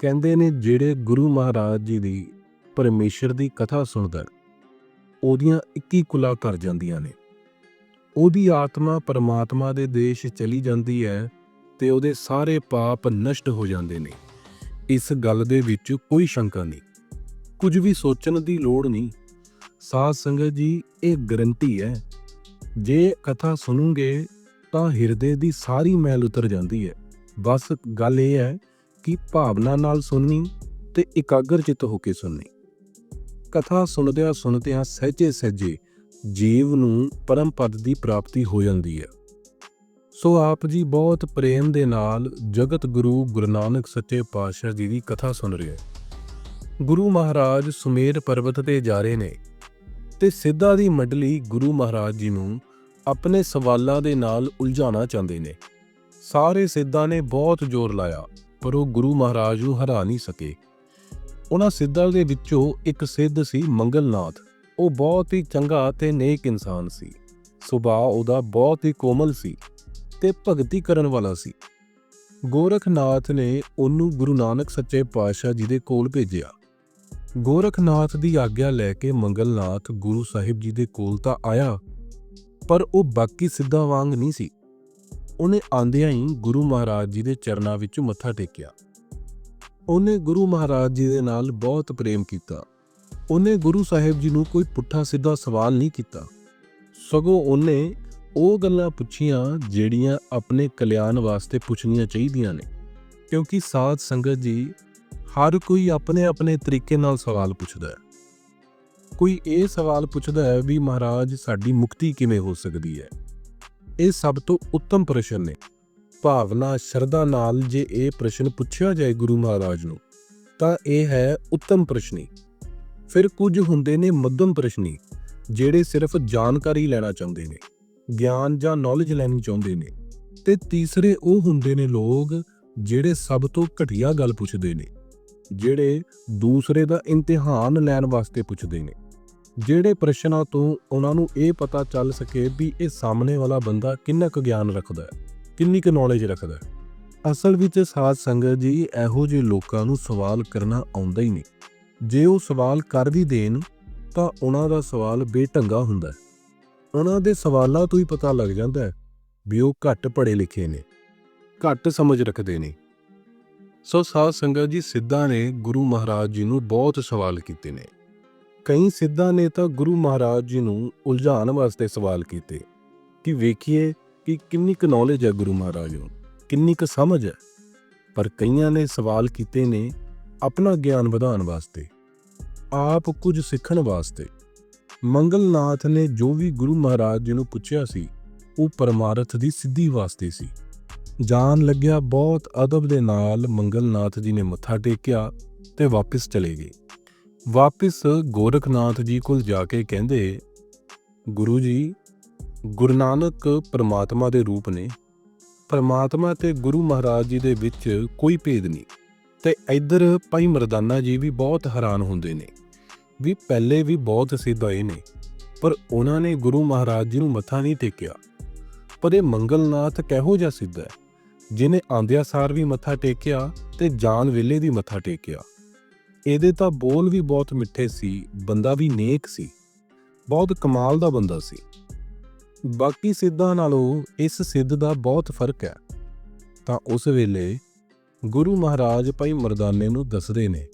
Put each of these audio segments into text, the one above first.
ਕਹਿੰਦੇ ਨੇ ਜਿਹੜੇ ਗੁਰੂ ਮਹਾਰਾਜ ਜੀ ਦੀ ਪਰਮੇਸ਼ਰ ਦੀ ਕਥਾ ਸੁਣਦਾ ਉਹਦੀਆਂ 21 ਕੁਲਾ ਕਰ ਜਾਂਦੀਆਂ ਨੇ। ਉਹਦੀ ਆਤਮਾ ਪਰਮਾਤਮਾ ਦੇ ਦੇਸ਼ ਚਲੀ ਜਾਂਦੀ ਹੈ ਤੇ ਉਹਦੇ ਸਾਰੇ ਪਾਪ ਨਸ਼ਟ ਹੋ ਜਾਂਦੇ ਨੇ। ਇਸ ਗੱਲ ਦੇ ਵਿੱਚ ਕੋਈ ਸ਼ੰਕਾ ਨਹੀਂ। ਕੁਝ ਵੀ ਸੋਚਣ ਦੀ ਲੋੜ ਨਹੀਂ। ਸਾਧ ਸੰਗਤ ਜੀ, ਇਹ ਗਰੰਟੀ ਹੈ, ਜੇ ਕਥਾ ਸੁਣੋਗੇ ਤਾਂ ਹਿਰਦੇ ਦੀ ਸਾਰੀ ਮੈਲ ਉਤਰ ਜਾਂਦੀ ਹੈ। ਬਸ ਗੱਲ ਇਹ ਹੈ ਕਿ ਭਾਵਨਾ ਨਾਲ ਸੁਣਨੀ ਤੇ ਇਕਾਗਰ ਚਿੱਤ ਹੋ ਕੇ ਸੁਣਨੀ? ਕਥਾ ਸੁਣਦਿਆਂ ਸੁਣਦਿਆਂ ਸਹਿਜੇ ਸਹਿਜੇ ਜੀਵ ਨੂੰ ਪਰਮ ਪਦ ਦੀ ਪ੍ਰਾਪਤੀ ਹੋ ਜਾਂਦੀ ਹੈ। ਸੋ ਆਪ ਜੀ ਬਹੁਤ ਪ੍ਰੇਮ ਦੇ ਨਾਲ ਜਗਤ ਗੁਰੂ ਗੁਰੂ ਨਾਨਕ ਸੱਚੇ ਪਾਤਸ਼ਾਹ ਜੀ ਦੀ ਕਥਾ ਸੁਣ ਰਹੇ ਗੁਰੂ ਮਹਾਰਾਜ ਸੁਮੇਰ ਪਰਬਤ ਤੇ ਜਾ ਰਹੇ ਨੇ ਤੇ ਸਿੱਧਾ ਦੀ ਮੰਡਲੀ ਗੁਰੂ ਮਹਾਰਾਜ ਜੀ ਨੂੰ ਆਪਣੇ ਸਵਾਲਾਂ ਦੇ ਨਾਲ ਉਲਝਾਉਣਾ ਚਾਹੁੰਦੇ ਨੇ। ਸਾਰੇ ਸਿੱਧਾਂ ਨੇ ਬਹੁਤ ਜ਼ੋਰ ਲਾਇਆ। ਪਰ ਉਹ ਗੁਰੂ ਮਹਾਰਾਜ ਨੂੰ ਹਰਾ ਨਹੀਂ ਸਕੇ। ਉਹਨਾਂ ਸਿੱਧਾਂ ਦੇ ਵਿੱਚੋਂ ਇੱਕ ਸਿੱਧ ਸੀ ਮੰਗਲਨਾਥ। ਉਹ ਬਹੁਤ ਹੀ ਚੰਗਾ ਤੇ ਨੇਕ ਇਨਸਾਨ ਸੀ। ਸੁਭਾਅ ਉਹਦਾ ਬਹੁਤ ਹੀ ਕੋਮਲ ਸੀ ਤੇ ਭਗਤੀ ਕਰਨ ਵਾਲਾ ਸੀ। ਗੋਰਖਨਾਥ ਨੇ ਉਹਨੂੰ ਗੁਰੂ ਨਾਨਕ ਸੱਚੇ ਪਾਤਸ਼ਾਹ ਜੀ ਦੇ ਕੋਲ ਭੇਜਿਆ। ਗੋਰਖਨਾਥ ਦੀ ਆਗਿਆ ਲੈ ਕੇ ਮੰਗਲਨਾਥ ਗੁਰੂ ਸਾਹਿਬ ਜੀ ਦੇ ਕੋਲ ਤਾਂ ਆਇਆ, ਪਰ ਉਹ ਬਾਕੀ ਸਿੱਧਾ ਵਾਂਗ ਨਹੀਂ ਸੀ। ਉਹਨੇ ਆਂਦਿਆਂ ਹੀ ਗੁਰੂ ਮਹਾਰਾਜ ਜੀ ਦੇ ਚਰਨਾਂ ਵਿੱਚ ਮੱਥਾ ਟੇਕਿਆ। ਉਹਨੇ ਗੁਰੂ ਮਹਾਰਾਜ ਜੀ ਦੇ ਨਾਲ ਬਹੁਤ ਪ੍ਰੇਮ ਕੀਤਾ। ਉਹਨੇ ਗੁਰੂ ਸਾਹਿਬ ਜੀ ਨੂੰ ਕੋਈ ਪੁੱਠਾ ਸਿੱਧਾ ਸਵਾਲ ਨਹੀਂ ਕੀਤਾ। ਸਗੋਂ ਉਹਨੇ ਉਹ ਗੱਲਾਂ ਪੁੱਛੀਆਂ ਜਿਹੜੀਆਂ ਆਪਣੇ ਕਲਿਆਣ ਵਾਸਤੇ ਪੁੱਛਣੀਆਂ ਚਾਹੀਦੀਆਂ ਨੇ। ਕਿਉਂਕਿ ਸਾਧ ਸੰਗਤ ਜੀ ਹਰ ਕੋਈ ਆਪਣੇ ਆਪਣੇ ਤਰੀਕੇ ਨਾਲ ਸਵਾਲ ਪੁੱਛਦਾ ਹੈ। ਕੋਈ ਇਹ ਸਵਾਲ ਪੁੱਛਦਾ ਹੈ ਵੀ ਮਹਾਰਾਜ ਸਾਡੀ ਮੁਕਤੀ ਕਿਵੇਂ ਹੋ ਸਕਦੀ ਹੈ? ਇਹ ਸਭ ਤੋਂ ਉੱਤਮ ਪ੍ਰਸ਼ਨ ਨੇ। ਭਾਵਨਾ, ਸ਼ਰਧਾ ਨਾਲ ਜੇ ਇਹ ਪ੍ਰਸ਼ਨ ਪੁੱਛਿਆ ਜਾਏ ਗੁਰੂ ਮਹਾਰਾਜ ਨੂੰ, ਤਾਂ ਇਹ ਹੈ ਉੱਤਮ ਪ੍ਰਸ਼ਨੀ। ਫਿਰ ਕੁਝ ਹੁੰਦੇ ਨੇ ਮੱਧਮ ਪ੍ਰਸ਼ਨੀ, ਜਿਹੜੇ ਸਿਰਫ ਜਾਣਕਾਰੀ ਲੈਣਾ ਚਾਹੁੰਦੇ ਨੇ, ਗਿਆਨ ਜਾਂ ਨੌਲੇਜ ਲੈਣੀ ਚਾਹੁੰਦੇ ਨੇ, ਤੇ ਤੀਸਰੇ ਉਹ ਹੁੰਦੇ ਨੇ ਲੋਕ ਜਿਹੜੇ ਸਭ ਤੋਂ ਘਟੀਆ ਗੱਲ ਪੁੱਛਦੇ ਨੇ, ਜਿਹੜੇ ਦੂਸਰੇ ਦਾ ਇਮਤਿਹਾਨ ਲੈਣ ਵਾਸਤੇ ਪੁੱਛਦੇ ਨੇ। ਜਿਹੜੇ ਪ੍ਰਸ਼ਨਾਂ ਤੋਂ ਉਹਨਾਂ ਨੂੰ ਇਹ ਪਤਾ ਚੱਲ ਸਕੇ ਵੀ ਇਹ ਸਾਹਮਣੇ ਵਾਲਾ ਬੰਦਾ ਕਿੰਨਾ ਕੁ ਗਿਆਨ ਰੱਖਦਾ ਹੈ, ਕਿੰਨੀ ਕੁ ਨੌਲੇਜ ਰੱਖਦਾ ਹੈ। ਅਸਲ ਵਿੱਚ ਸਾਧ ਸੰਗਤ ਜੀ ਇਹੋ ਜਿਹੇ ਲੋਕਾਂ ਨੂੰ ਸਵਾਲ ਕਰਨਾ ਆਉਂਦਾ ਹੀ ਨਹੀਂ। ਜੇ ਉਹ ਸਵਾਲ ਕਰ ਵੀ ਦੇਣ, ਤਾਂ ਉਹਨਾਂ ਦਾ ਸਵਾਲ ਬੇਢੰਗਾ ਹੁੰਦਾ ਹੈ। ਉਹਨਾਂ ਦੇ ਸਵਾਲਾਂ ਤੋਂ ਹੀ ਪਤਾ ਲੱਗ ਜਾਂਦਾ ਹੈ ਵੀ ਉਹ ਘੱਟ ਪੜ੍ਹੇ ਲਿਖੇ ਨੇ, ਘੱਟ ਸਮਝ ਰੱਖਦੇ ਨੇ। ਸੋ ਸਾਧ ਸੰਗਤ ਜੀ ਸਿੱਧਾ ਨੇ ਗੁਰੂ ਮਹਾਰਾਜ ਜੀ ਨੂੰ ਬਹੁਤ ਸਵਾਲ ਕੀਤੇ ਨੇ। ਕਈ ਸਿੱਧਾਂ ਨੇ ਤਾਂ ਗੁਰੂ ਮਹਾਰਾਜ ਜੀ ਨੂੰ ਉਲਝਾਉਣ ਵਾਸਤੇ ਸਵਾਲ ਕੀਤੇ ਕਿ ਵੇਖੀਏ ਕਿ ਕਿੰਨੀ ਕੁ ਨੌਲੇਜ ਹੈ ਗੁਰੂ ਮਹਾਰਾਜ ਨੂੰ, ਕਿੰਨੀ ਕੁ ਸਮਝ ਹੈ। ਪਰ ਕਈਆਂ ਨੇ ਸਵਾਲ ਕੀਤੇ ਨੇ ਆਪਣਾ ਗਿਆਨ ਵਧਾਉਣ ਵਾਸਤੇ, ਆਪ ਕੁਝ ਸਿੱਖਣ ਵਾਸਤੇ। ਮੰਗਲਨਾਥ ਨੇ ਜੋ ਵੀ ਗੁਰੂ ਮਹਾਰਾਜ ਜੀ ਨੂੰ ਪੁੱਛਿਆ ਸੀ, ਉਹ ਪਰਮਾਰਥ ਦੀ ਸਿੱਧੀ ਵਾਸਤੇ ਸੀ। ਜਾਣ ਲੱਗਿਆ ਬਹੁਤ ਅਦਬ ਦੇ ਨਾਲ ਮੰਗਲਨਾਥ ਜੀ ਨੇ ਮੱਥਾ ਟੇਕਿਆ ਤੇ ਵਾਪਸ ਚਲੇ ਗਏ। ਵਾਪਿਸ ਗੋਰਖਨਾਥ ਜੀ ਕੋਲ ਜਾ ਕੇ ਕਹਿੰਦੇ, ਗੁਰੂ ਜੀ, ਗੁਰੂ ਨਾਨਕ ਪਰਮਾਤਮਾ ਦੇ ਰੂਪ ਨੇ। ਪਰਮਾਤਮਾ ਤੇ ਗੁਰੂ ਮਹਾਰਾਜ ਜੀ ਦੇ ਵਿੱਚ ਕੋਈ ਭੇਦ ਨਹੀਂ। ਤੇ ਇੱਧਰ ਭਾਈ ਮਰਦਾਨਾ ਜੀ ਵੀ ਬਹੁਤ ਹੈਰਾਨ ਹੁੰਦੇ ਨੇ ਵੀ ਪਹਿਲੇ ਵੀ ਬਹੁਤ ਸਿੱਧ ਹੋਏ ਨੇ, ਪਰ ਉਹਨਾਂ ਨੇ ਗੁਰੂ ਮਹਾਰਾਜ ਜੀ ਨੂੰ ਮੱਥਾ ਨਹੀਂ ਟੇਕਿਆ। ਪਰ ਇਹ ਮੰਗਲਨਾਥ ਕਿਹੋ ਜਿਹਾ ਸਿੱਧਾ ਹੈ ਜਿਨੇ ਆਂਦਿਆ ਸਾਰ ਵੀ ਮੱਥਾ ਟੇਕਿਆ ਤੇ ਜਾਨ ਵੇਲੇ ਵੀ ਮੱਥਾ ਟੇਕਿਆ। ਇਹਦੇ ਤਾਂ ਬੋਲ ਵੀ ਬਹੁਤ ਮਿੱਠੇ ਸੀ, ਬੰਦਾ ਵੀ ਨੇਕ ਸੀ। ਬਹੁਤ ਕਮਾਲ ਦਾ ਬੰਦਾ ਸੀ। ਬਾਕੀ ਸਿੱਧਾਂ ਨਾਲੋਂ ਇਸ ਸਿੱਧ ਦਾ ਬਹੁਤ ਫ਼ਰਕ ਹੈ। ਤਾਂ ਉਸ ਵੇਲੇ ਗੁਰੂ ਮਹਾਰਾਜ ਭਾਈ ਮਰਦਾਨੇ ਨੂੰ ਦੱਸਦੇ ਨੇ।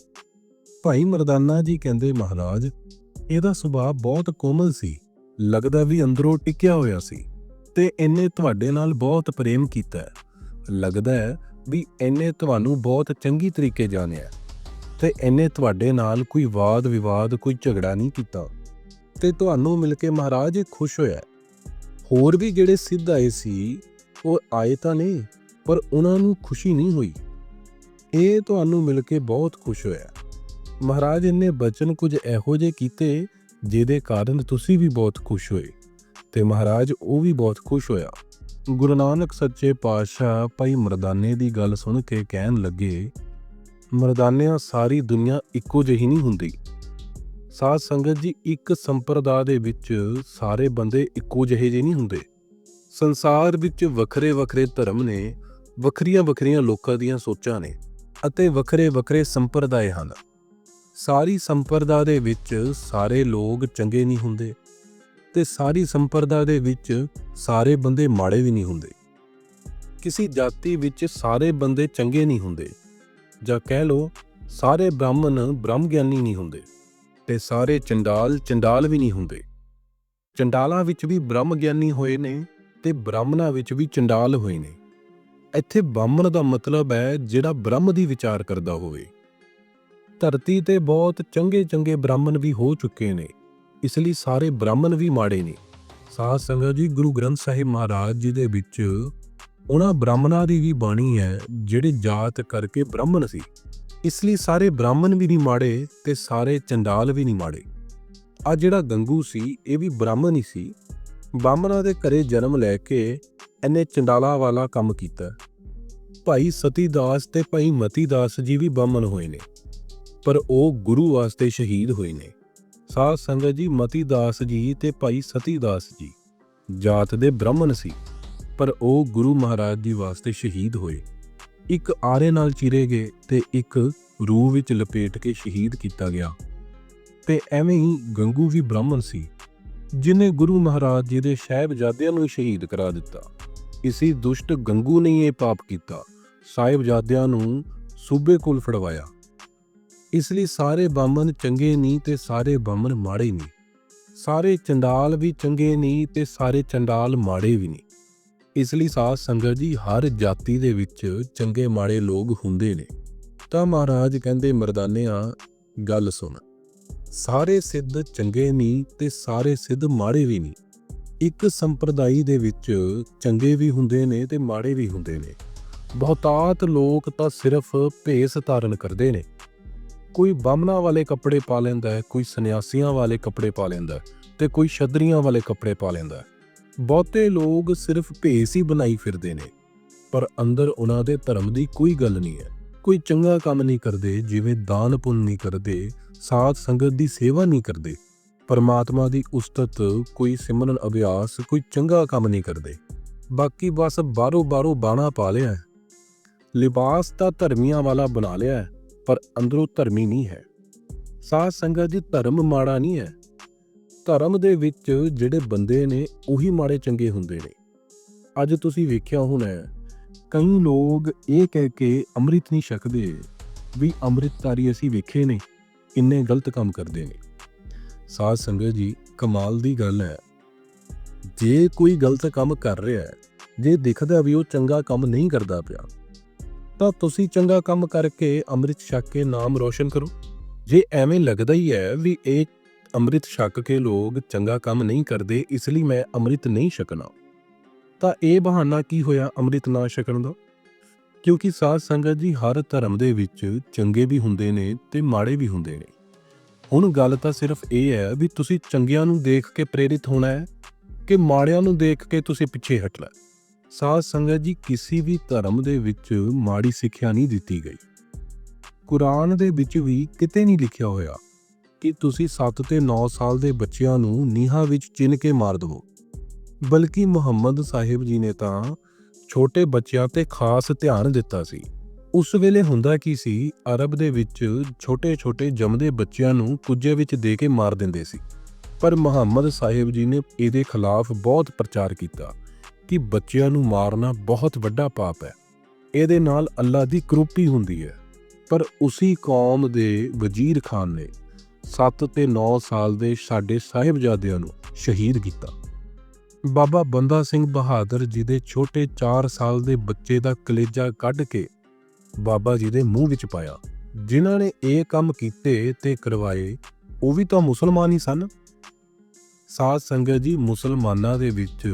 ਭਾਈ ਮਰਦਾਨਾ ਜੀ ਕਹਿੰਦੇ, ਮਹਾਰਾਜ, ਇਹਦਾ ਸੁਭਾਅ ਬਹੁਤ ਕੋਮਲ ਸੀ। ਲੱਗਦਾ ਵੀ ਅੰਦਰੋਂ ਟਿਕਿਆ ਹੋਇਆ ਸੀ। ਤੇ ਇਹਨੇ ਤੁਹਾਡੇ ਨਾਲ ਬਹੁਤ ਪ੍ਰੇਮ ਕੀਤਾ ਲੱਗਦਾ ਹੈ ਵੀ ਇਹਨੇ ਤੁਹਾਨੂੰ ਬਹੁਤ ਚੰਗੀ ਤਰੀਕੇ ਜਾਣਿਆ ਤੇ ਇਹਨੇ ਤੁਹਾਡੇ ਨਾਲ ਕੋਈ ਵਾਦ ਵਿਵਾਦ ਕੋਈ ਝਗੜਾ ਨਹੀਂ ਕੀਤਾ। ਤੇ ਤੁਹਾਨੂੰ ਮਿਲ ਕੇ ਮਹਾਰਾਜ ਖੁਸ਼ ਹੋਇਆ। ਹੋਰ ਵੀ ਜਿਹੜੇ ਸਿੱਧ ਆਏ ਸੀ, ਉਹ ਆਏ ਤਾਂ ਨੇ, ਪਰ ਉਹਨਾਂ ਨੂੰ ਖੁਸ਼ੀ ਨਹੀਂ ਹੋਈ। ਇਹ ਤੁਹਾਨੂੰ ਮਿਲ ਕੇ ਬਹੁਤ ਖੁਸ਼ ਹੋਇਆ। ਮਹਾਰਾਜ ਨੇ ਬਚਨ ਕੁਝ ਇਹੋ ਜਿਹੇ ਕੀਤੇ, ਜਿਹਦੇ ਕਾਰਨ ਤੁਸੀਂ ਵੀ ਬਹੁਤ ਖੁਸ਼ ਹੋਏ। ਤੇ ਮਹਾਰਾਜ ਉਹ ਵੀ ਬਹੁਤ ਖੁਸ਼ ਹੋਇਆ। ਗੁਰੂ ਨਾਨਕ ਸੱਚੇ ਪਾਤਸ਼ਾਹ ਭਾਈ ਮਰਦਾਨੇ ਦੀ ਗੱਲ ਸੁਣ ਕੇ ਕਹਿਣ ਲੱਗੇ ਮਰਦਾਨਿਆਂ ਸਾਰੀ ਦੁਨੀਆ ਇੱਕੋ ਜਿਹੀ ਨਹੀਂ ਹੁੰਦੀ। ਸਾਧ ਸੰਗਤ ਜੀ, ਇੱਕ ਸੰਪਰਦਾ ਦੇ ਵਿੱਚ ਸਾਰੇ ਬੰਦੇ ਇੱਕੋ ਜਿਹੇ ਜਿਹੇ ਨਹੀਂ ਹੁੰਦੇ। ਸੰਸਾਰ ਵਿੱਚ ਵੱਖਰੇ ਵੱਖਰੇ ਧਰਮ ਨੇ ਵੱਖਰੀਆਂ ਵੱਖਰੀਆਂ ਲੋਕਾਂ ਦੀਆਂ ਸੋਚਾਂ ਨੇ ਅਤੇ ਵੱਖਰੇ ਵੱਖਰੇ ਸੰਪਰਦਾਏ ਹਨ। ਸਾਰੀ ਸੰਪਰਦਾ ਦੇ ਵਿੱਚ ਸਾਰੇ ਲੋਕ ਚੰਗੇ ਨਹੀਂ ਹੁੰਦੇ ਤੇ ਸਾਰੀ ਸੰਪਰਦਾ ਦੇ ਵਿੱਚ ਸਾਰੇ ਬੰਦੇ ਮਾੜੇ ਵੀ ਨਹੀਂ ਹੁੰਦੇ। ਕਿਸੇ ਜਾਤੀ ਵਿੱਚ ਸਾਰੇ ਬੰਦੇ ਚੰਗੇ ਨਹੀਂ ਹੁੰਦੇ। ਜਾਂ ਕਹਿ ਲਓ, ਸਾਰੇ ਬ੍ਰਾਹਮਣ ਬ੍ਰਹਮ ਗਿਆਨੀ ਨਹੀਂ ਹੁੰਦੇ ਤੇ ਸਾਰੇ ਚੰਡਾਲ ਚੰਡਾਲ ਵੀ ਨਹੀਂ ਹੁੰਦੇ। ਚੰਡਾਲਾਂ ਵਿੱਚ ਵੀ ਬ੍ਰਹਮ ਗਿਆਨੀ ਹੋਏ ਨੇ ਤੇ ਬ੍ਰਾਹਮਣਾਂ ਵਿੱਚ ਵੀ ਚੰਡਾਲ ਹੋਏ ਨੇ। ਇੱਥੇ ਬ੍ਰਾਹਮਣ ਦਾ ਮਤਲਬ ਹੈ ਜਿਹੜਾ ਬ੍ਰਹਮ ਦੀ ਵਿਚਾਰ ਕਰਦਾ ਹੋਵੇ। ਧਰਤੀ ਤੇ ਬਹੁਤ ਚੰਗੇ ਚੰਗੇ ਬ੍ਰਾਹਮਣ ਵੀ ਹੋ ਚੁੱਕੇ ਨੇ, ਇਸ ਲਈ ਸਾਰੇ ਬ੍ਰਾਹਮਣ ਵੀ ਮਾੜੇ ਨੇ। ਸਾਧ ਸੰਗਤ ਜੀ, ਗੁਰੂ ਗ੍ਰੰਥ ਸਾਹਿਬ ਮਹਾਰਾਜ ਜੀ ਦੇ ਵਿੱਚ ਉਹਨਾਂ ਬ੍ਰਾਹਮਣਾਂ ਦੀ ਵੀ ਬਾਣੀ ਹੈ, ਜਿਹੜੇ ਜਾਤ ਕਰਕੇ ਬ੍ਰਾਹਮਣ ਸੀ। ਇਸ ਲਈ ਸਾਰੇ ਬ੍ਰਾਹਮਣ ਵੀ ਨਹੀਂ ਮਾੜੇ ਤੇ ਸਾਰੇ ਚੰਡਾਲ ਵੀ ਨਹੀਂ ਮਾੜੇ। ਆ ਜਿਹੜਾ ਗੰਗੂ ਸੀ, ਇਹ ਵੀ ਬ੍ਰਾਹਮਣ ਹੀ ਸੀ। ਬਾਹਮਣਾਂ ਦੇ ਘਰੇ ਜਨਮ ਲੈ ਕੇ ਇਹਨੇ ਚੰਡਾਲਾ ਵਾਲਾ ਕੰਮ ਕੀਤਾ। ਭਾਈ ਸਤੀ ਦਾਸ ਤੇ ਭਾਈ ਮਤੀ ਦਾਸ ਜੀ ਵੀ ਬਾਹਮਣ ਹੋਏ ਨੇ, ਪਰ ਉਹ ਗੁਰੂ ਵਾਸਤੇ ਸ਼ਹੀਦ ਹੋਏ ਨੇ। ਸਾਧ ਸੰਗਤ ਜੀ ਮਤੀ ਦਾਸ ਜੀ ਤੇ ਭਾਈ ਸਤੀ ਦਾਸ ਜੀ, ਜਾਤ ਦੇ ਬ੍ਰਾਹਮਣ ਸੀ। ਪਰ ਉਹ ਗੁਰੂ ਮਹਾਰਾਜ ਜੀ ਵਾਸਤੇ ਸ਼ਹੀਦ ਹੋਏ। ਇੱਕ ਆਰੇ ਨਾਲ ਚਿਰੇ ਗਏ ਤੇ ਇੱਕ ਰੂਹ ਵਿੱਚ ਲਪੇਟ ਕੇ ਸ਼ਹੀਦ ਕੀਤਾ ਗਿਆ। ਤੇ ਐਵੇਂ ਹੀ ਗੰਗੂ ਵੀ ਬ੍ਰਾਹਮਣ ਸੀ, ਜਿਨੇ ਗੁਰੂ ਮਹਾਰਾਜ ਜੀ ਦੇ ਸਾਹਿਬਜ਼ਾਦਿਆਂ ਨੂੰ ਸ਼ਹੀਦ ਕਰਾ ਦਿੱਤਾ। ਇਸੇ ਦੁਸ਼ਟ ਗੰਗੂ ਨੇ ਇਹ ਪਾਪ ਕੀਤਾ, ਸਾਹਿਬਜ਼ਾਦਿਆਂ ਨੂੰ ਸੂਬੇ ਕੋਲ ਫੜਵਾਇਆ। ਇਸ ਲਈ ਸਾਰੇ ਬਾਮਨ ਚੰਗੇ ਨਹੀਂ ਤੇ ਸਾਰੇ ਬਾਮਨ ਮਾੜੇ ਨਹੀਂ ਸਾਰੇ ਚੰਡਾਲ ਵੀ ਚੰਗੇ ਨਹੀਂ ਤੇ ਸਾਰੇ ਚੰਡਾਲ ਮਾੜੇ ਵੀ ਨਹੀਂ ਇਸ ਲਈ ਸਾਧ ਸੰਗਤ ਜੀ, ਹਰ ਜਾਤੀ ਦੇ ਵਿੱਚ ਚੰਗੇ ਮਾੜੇ ਲੋਕ ਹੁੰਦੇ ਨੇ। ਤਾਂ ਮਹਾਰਾਜ ਕਹਿੰਦੇ ਮਰਦਾਨਿਆਂ, ਗੱਲ ਸੁਣ। ਸਾਰੇ ਸਿੱਧ ਚੰਗੇ ਨਹੀਂ ਤੇ ਸਾਰੇ ਸਿੱਧ ਮਾੜੇ ਵੀ ਨਹੀਂ ਇੱਕ ਸੰਪਰਦਾਈ ਦੇ ਵਿੱਚ ਚੰਗੇ ਵੀ ਹੁੰਦੇ ਨੇ ਤੇ ਮਾੜੇ ਵੀ ਹੁੰਦੇ ਨੇ। ਬਹੁਤਾਤ ਲੋਕ ਤਾਂ ਸਿਰਫ ਭੇਸ ਧਾਰਨ ਕਰਦੇ ਨੇ। ਕੋਈ ਬਾਮਣਾ ਵਾਲੇ ਕੱਪੜੇ ਪਾ ਲੈਂਦਾ ਹੈ, ਕੋਈ ਸੰਨਿਆਸੀਆਂ ਵਾਲੇ ਕੱਪੜੇ ਪਾ ਲੈਂਦਾ ਹੈ ਤੇ ਕੋਈ ਛਦਰੀਆਂ ਵਾਲੇ ਕੱਪੜੇ ਪਾ ਲੈਂਦਾ ਬਹੁਤੇ ਲੋਕ ਸਿਰਫ ਭੇਸ ਹੀ ਬਣਾਈ ਫਿਰਦੇ ਨੇ। ਪਰ ਅੰਦਰ ਉਹਨਾਂ ਦੇ ਧਰਮ ਦੀ ਕੋਈ ਗੱਲ ਨਹੀਂ ਹੈ। ਕੋਈ ਚੰਗਾ ਕੰਮ ਨਹੀਂ ਕਰਦੇ ਜਿਵੇਂ ਦਾਨ ਪੁੰਨ ਨਹੀਂ ਕਰਦੇ ਸਾਧ ਸੰਗਤ ਦੀ ਸੇਵਾ ਨਹੀਂ ਕਰਦੇ। ਪਰਮਾਤਮਾ ਦੀ ਉਸਤਤ ਕੋਈ ਸਿਮਰਨ ਅਭਿਆਸ ਕੋਈ ਚੰਗਾ ਕੰਮ ਨਹੀਂ ਕਰਦੇ। ਬਾਕੀ ਬਸ ਬਾਹਰੋਂ ਬਾਹਰੋਂ ਬਾਣਾ ਪਾ ਲਿਆ ਹੈ। ਲਿਬਾਸ ਤਾਂ ਧਰਮੀਆਂ ਵਾਲਾ ਬਣਾ ਲਿਆ ਹੈ, ਪਰ ਅੰਦਰੋਂ ਧਰਮੀ ਨਹੀਂ ਹੈ। ਸਾਧ ਸੰਗਤ ਜੀ ਧਰਮ ਮਾੜਾ ਨਹੀਂ ਹੈ। ਧਰਮ ਦੇ ਵਿੱਚ ਜਿਹੜੇ ਬੰਦੇ ਨੇ, ਉਹੀ ਮਾੜੇ ਚੰਗੇ ਹੁੰਦੇ ਨੇ। ਅੱਜ ਤੁਸੀਂ ਵੇਖਿਆ ਹੋਣਾ ਕਈ ਲੋਕ ਇਹ ਕਹਿ ਕੇ ਅੰਮ੍ਰਿਤ ਨਹੀਂ ਛਕਦੇ ਵੀ ਅੰਮ੍ਰਿਤਧਾਰੀ ਅਸੀਂ ਵੇਖੇ ਨੇ, ਕਿੰਨੇ ਗਲਤ ਕੰਮ ਕਰਦੇ ਨੇ। ਸਾਧ ਸੰਗਤ ਜੀ, ਕਮਾਲ ਦੀ ਗੱਲ ਹੈ। ਜੇ ਕੋਈ ਗਲਤ ਕੰਮ ਕਰ ਰਿਹਾ ਹੈ, ਜੇ ਦਿਖਦਾ ਵੀ ਉਹ ਚੰਗਾ ਕੰਮ ਨਹੀਂ ਕਰਦਾ ਪਿਆ, ਤਾਂ ਤੁਸੀਂ ਚੰਗਾ ਕੰਮ ਕਰਕੇ ਅੰਮ੍ਰਿਤ ਛਕ ਕੇ ਨਾਮ ਰੋਸ਼ਨ ਕਰੋ। ਜੇ ਐਵੇਂ ਲੱਗਦਾ ਹੀ ਹੈ ਵੀ ਇਹ ਅੰਮ੍ਰਿਤ ਛਕ ਕੇ ਲੋਕ ਚੰਗਾ ਕੰਮ ਨਹੀਂ ਕਰਦੇ, ਇਸ ਲਈ ਮੈਂ ਅੰਮ੍ਰਿਤ ਨਹੀਂ ਛਕਣਾ। ਤਾਂ ਇਹ ਬਹਾਨਾ ਕੀ ਹੋਇਆ ਅੰਮ੍ਰਿਤ ਨਾ ਛਕਣ ਦਾ? ਕਿਉਂਕਿ ਸਾਧ ਸੰਗਤ ਜੀ ਹਰ ਧਰਮ ਦੇ ਵਿੱਚ ਚੰਗੇ ਵੀ ਹੁੰਦੇ ਨੇ ਤੇ ਮਾੜੇ ਵੀ ਹੁੰਦੇ ਨੇ। ਹੁਣ ਗੱਲ ਤਾਂ ਸਿਰਫ ਇਹ ਹੈ ਵੀ ਤੁਸੀਂ ਚੰਗਿਆਂ ਨੂੰ ਦੇਖ ਕੇ ਪ੍ਰੇਰਿਤ ਹੋਣਾ ਹੈ ਕਿ ਮਾੜਿਆਂ ਨੂੰ ਦੇਖ ਕੇ ਤੁਸੀਂ ਪਿੱਛੇ ਹਟਣਾ ਹੈ। ਸਾਧ ਸੰਗਤ ਜੀ ਕਿਸੇ ਵੀ ਧਰਮ ਦੇ ਵਿੱਚ ਮਾੜੀ ਸਿੱਖਿਆ ਨਹੀਂ ਦਿੱਤੀ ਗਈ। ਕੁਰਾਨ ਦੇ ਵਿੱਚ ਵੀ ਕਿਤੇ ਨਹੀਂ ਲਿਖਿਆ ਹੋਇਆ। ਕਿ ਤੁਸੀਂ 7 ਤੇ 9 ਸਾਲ ਦੇ ਬੱਚਿਆਂ ਨੂੰ ਨੀਹਾਂ ਵਿੱਚ ਚਿਣ ਕੇ ਮਾਰ ਦਿਵੋ। ਬਲਕਿ ਮੁਹੰਮਦ ਸਾਹਿਬ ਜੀ ਨੇ ਤਾਂ ਛੋਟੇ ਬੱਚਿਆਂ ਤੇ ਖਾਸ ਧਿਆਨ ਦਿੱਤਾ ਸੀ। ਉਸ ਵੇਲੇ ਹੁੰਦਾ ਕੀ ਸੀ, ਅਰਬ ਦੇ ਵਿੱਚ ਛੋਟੇ-ਛੋਟੇ ਜੰਮਦੇ ਬੱਚਿਆਂ ਨੂੰ ਕੁੱਜੇ ਵਿੱਚ ਦੇ ਕੇ ਮਾਰ ਦਿੰਦੇ ਸੀ। ਪਰ ਮੁਹੰਮਦ ਸਾਹਿਬ ਜੀ ਨੇ ਇਹਦੇ ਖਿਲਾਫ ਬਹੁਤ ਪ੍ਰਚਾਰ ਕੀਤਾ ਕਿ ਬੱਚਿਆਂ ਨੂੰ ਮਾਰਨਾ ਬਹੁਤ ਵੱਡਾ ਪਾਪ ਹੈ। ਇਹਦੇ ਨਾਲ ਅੱਲਾ ਦੀ ਕਰੂਪੀ ਹੁੰਦੀ ਹੈ। ਪਰ ਉਸੇ ਕੌਮ ਦੇ ਵਜ਼ੀਰ ਖਾਨ ਨੇ 7 ਤੇ 9 ਸਾਲ ਦੇ ਸਾਡੇ ਸਾਹਿਬਜ਼ਾਦਿਆਂ ਨੂੰ ਸ਼ਹੀਦ ਕੀਤਾ। ਬਾਬਾ ਬੰਦਾ ਸਿੰਘ ਬਹਾਦਰ ਜੀ ਦੇ ਛੋਟੇ 4 ਸਾਲ ਦੇ ਬੱਚੇ ਦਾ ਕਲੇਜਾ ਕੱਢ ਕੇ ਬਾਬਾ ਜੀ ਦੇ ਮੂੰਹ ਵਿੱਚ ਪਾਇਆ। ਜਿਨ੍ਹਾਂ ਨੇ ਇਹ ਕੰਮ ਕੀਤੇ ਤੇ ਕਰਵਾਏ, ਉਹ ਵੀ ਤਾਂ ਮੁਸਲਮਾਨ ਹੀ ਸਨ। ਸਾਧ ਸੰਗਤ ਜੀ ਮੁਸਲਮਾਨਾਂ ਦੇ ਵਿੱਚ